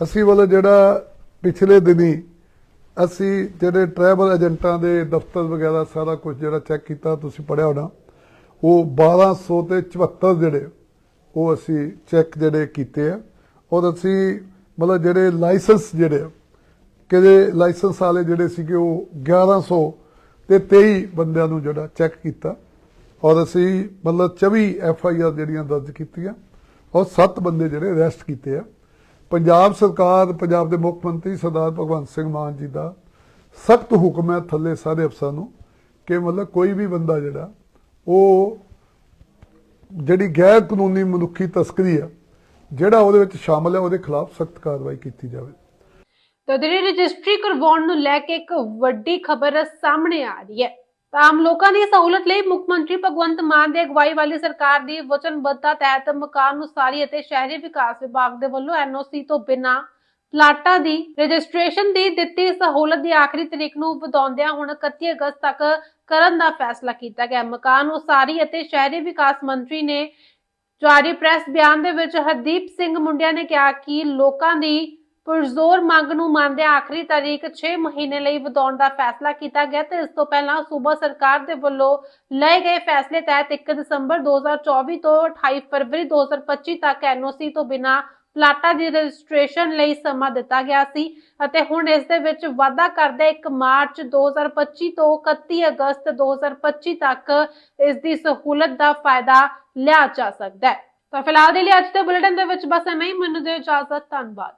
ਅਸੀਂ ਮਤਲਬ ਜਿਹੜਾ ਪਿਛਲੇ ਦਿਨੀ ਅਸੀਂ ਜਿਹੜੇ ਟਰੈਵਲ ਏਜੰਟਾਂ ਦੇ ਦਫ਼ਤਰ ਵਗੈਰਾ ਸਾਰਾ ਕੁਝ ਜਿਹੜਾ ਚੈੱਕ ਕੀਤਾ ਤੁਸੀਂ ਪੜਿਆ ਹੋਣਾ ਉਹ 1200 ਤੇ 74 ਜਿਹੜੇ ਉਹ ਅਸੀਂ ਚੈੱਕ ਜਿਹੜੇ ਕੀਤੇ ਆ। ਔਰ ਅਸੀਂ ਮਤਲਬ ਜਿਹੜੇ ਲਾਇਸੈਂਸ ਜਿਹੜੇ ਆ, ਕਿਹਦੇ ਲਾਇਸੈਂਸ ਵਾਲੇ ਜਿਹੜੇ ਸੀਗੇ ਉਹ 1100 ਤੇ 23 ਬੰਦਿਆਂ ਨੂੰ ਜਿਹੜਾ ਚੈੱਕ ਕੀਤਾ। ਔਰ ਅਸੀਂ ਮਤਲਬ 24 ਐਫ ਆਈ ਆਰ ਜਿਹੜੀਆਂ ਦਰਜ ਕੀਤੀਆਂ, ਔਰ 7 ਬੰਦੇ ਜਿਹੜੇ ਅਰੈਸਟ ਕੀਤੇ ਆ। ਪੰਜਾਬ ਸਰਕਾਰ, ਪੰਜਾਬ ਦੇ ਮੁੱਖ ਮੰਤਰੀ ਸਰਦਾਰ ਭਗਵੰਤ ਸਿੰਘ ਮਾਨ ਜੀ ਦਾ ਸਖਤ ਹੁਕਮ ਹੈ ਥੱਲੇ ਸਾਰੇ ਅਫਸਰਾਂ ਨੂੰ ਕਿ ਮਤਲਬ ਕੋਈ ਵੀ ਬੰਦਾ ਜਿਹੜਾ, ਉਹ ਜਿਹੜੀ ਗੈਰ ਕਾਨੂੰਨੀ ਮਨੁੱਖੀ ਤਸਕਰੀ ਆ, ਜਿਹੜਾ ਉਹਦੇ ਵਿੱਚ ਸ਼ਾਮਲ ਹੈ, ਉਹਦੇ ਖਿਲਾਫ ਸਖਤ ਕਾਰਵਾਈ ਕੀਤੀ ਜਾਵੇ। ਤਾਂ ਜਿਹੜੀ ਰਜਿਸਟਰੀ ਕਰਵਾਉਣ ਨੂੰ ਲੈ ਕੇ ਇੱਕ ਵੱਡੀ ਖਬਰ ਸਾਹਮਣੇ ਆ ਰਹੀ ਹੈ। ਆਮ ਲੋਕਾਂ ਦੀ ਸਹੂਲਤ ਲਈ ਮੁੱਖ ਮੰਤਰੀ ਭਗਵੰਤ ਮਾਨ ਦੀ ਅਗਵਾਈ ਵਾਲੀ ਸਰਕਾਰ ਦੀ ਵਚਨਬੱਧਤਾ ਤਹਿਤ ਮਕਾਨ ਉਸਾਰੀ ਅਤੇ ਸ਼ਹਿਰੀ ਵਿਕਾਸ ਵਿਭਾਗ ਦੇ ਵੱਲੋਂ ਐਨਓਸੀ ਤੋਂ ਬਿਨਾਂ ਪਲਾਟਾਂ ਦੀ ਰਜਿਸਟ੍ਰੇਸ਼ਨ ਦੀ ਦਿੱਤੀ ਸਹੂਲਤ ਦੀ ਆਖਰੀ ਤਰੀਕ ਨੂੰ ਵਧਾਉਂਦਿਆਂ ਹੁਣ 31 ਅਗਸਤ ਤੱਕ ਕਰਨ ਦਾ ਫੈਸਲਾ ਕੀਤਾ ਗਿਆ। ਮਕਾਨ ਉਸਾਰੀ ਅਤੇ ਸ਼ਹਿਰੀ ਵਿਕਾਸ ਮੰਤਰੀ ਨੇ ਜਾਰੀ ਪ੍ਰੈਸ ਬਿਆਨ ਦੇ ਵਿੱਚ ਹਰਦੀਪ ਸਿੰਘ ਮੁੰਡਿਆ ਨੇ ਕਿਹਾ ਕਿ ਲੋਕਾਂ ਦੀ ਪੁਰਜ਼ੋਰ ਮੰਗ ਨੂੰ ਮੰਨਦਿਆਂ ਆਖਰੀ ਤਾਰੀਖ 6 ਮਹੀਨੇ ਲਈ ਵਧਾਉਣ ਦਾ ਫੈਸਲਾ ਕੀਤਾ ਗਿਆ ਤੇ ਇਸ ਤੋਂ ਪਹਿਲਾਂ ਸੂਬਾ ਸਰਕਾਰ ਦੇ ਵੱਲੋਂ ਲਏ ਗਏ ਫੈਸਲੇ ਤਹਿਤ 1 ਦਸੰਬਰ 2024 ਤੋਂ 28 ਫਰਵਰੀ 2025 ਤੱਕ ਐਨਓਸੀ ਤੋਂ ਬਿਨਾਂ ਪਲਾਟਾਂ ਦੀ ਰਜਿਸਟ੍ਰੇਸ਼ਨ ਲਈ ਸਮਾਂ ਦਿੱਤਾ ਗਿਆ ਸੀ ਅਤੇ ਹੁਣ ਇਸ ਦੇ ਵਿੱਚ ਵਾਧਾ ਕਰਦੇ 1 ਮਾਰਚ 2025 ਤੋਂ 31 ਅਗਸਤ 2025 ਤੱਕ ਇਸ ਦੀ ਸਹੂਲਤ ਦਾ ਫਾਇਦਾ ਲਿਆ ਜਾ ਸਕਦਾ ਹੈ। ਤਾਂ ਫਿਲਹਾਲ ਦੇ ਲਈ ਅੱਜ ਦੇ ਬੁਲੇਟਿਨ ਦੇ ਵਿੱਚ ਬਸ ਇੰਨਾ ਹੀ। ਮੈਨੂੰ ਦੇ ਇਜਾਜ਼ਤ। ਧੰਨਵਾਦ।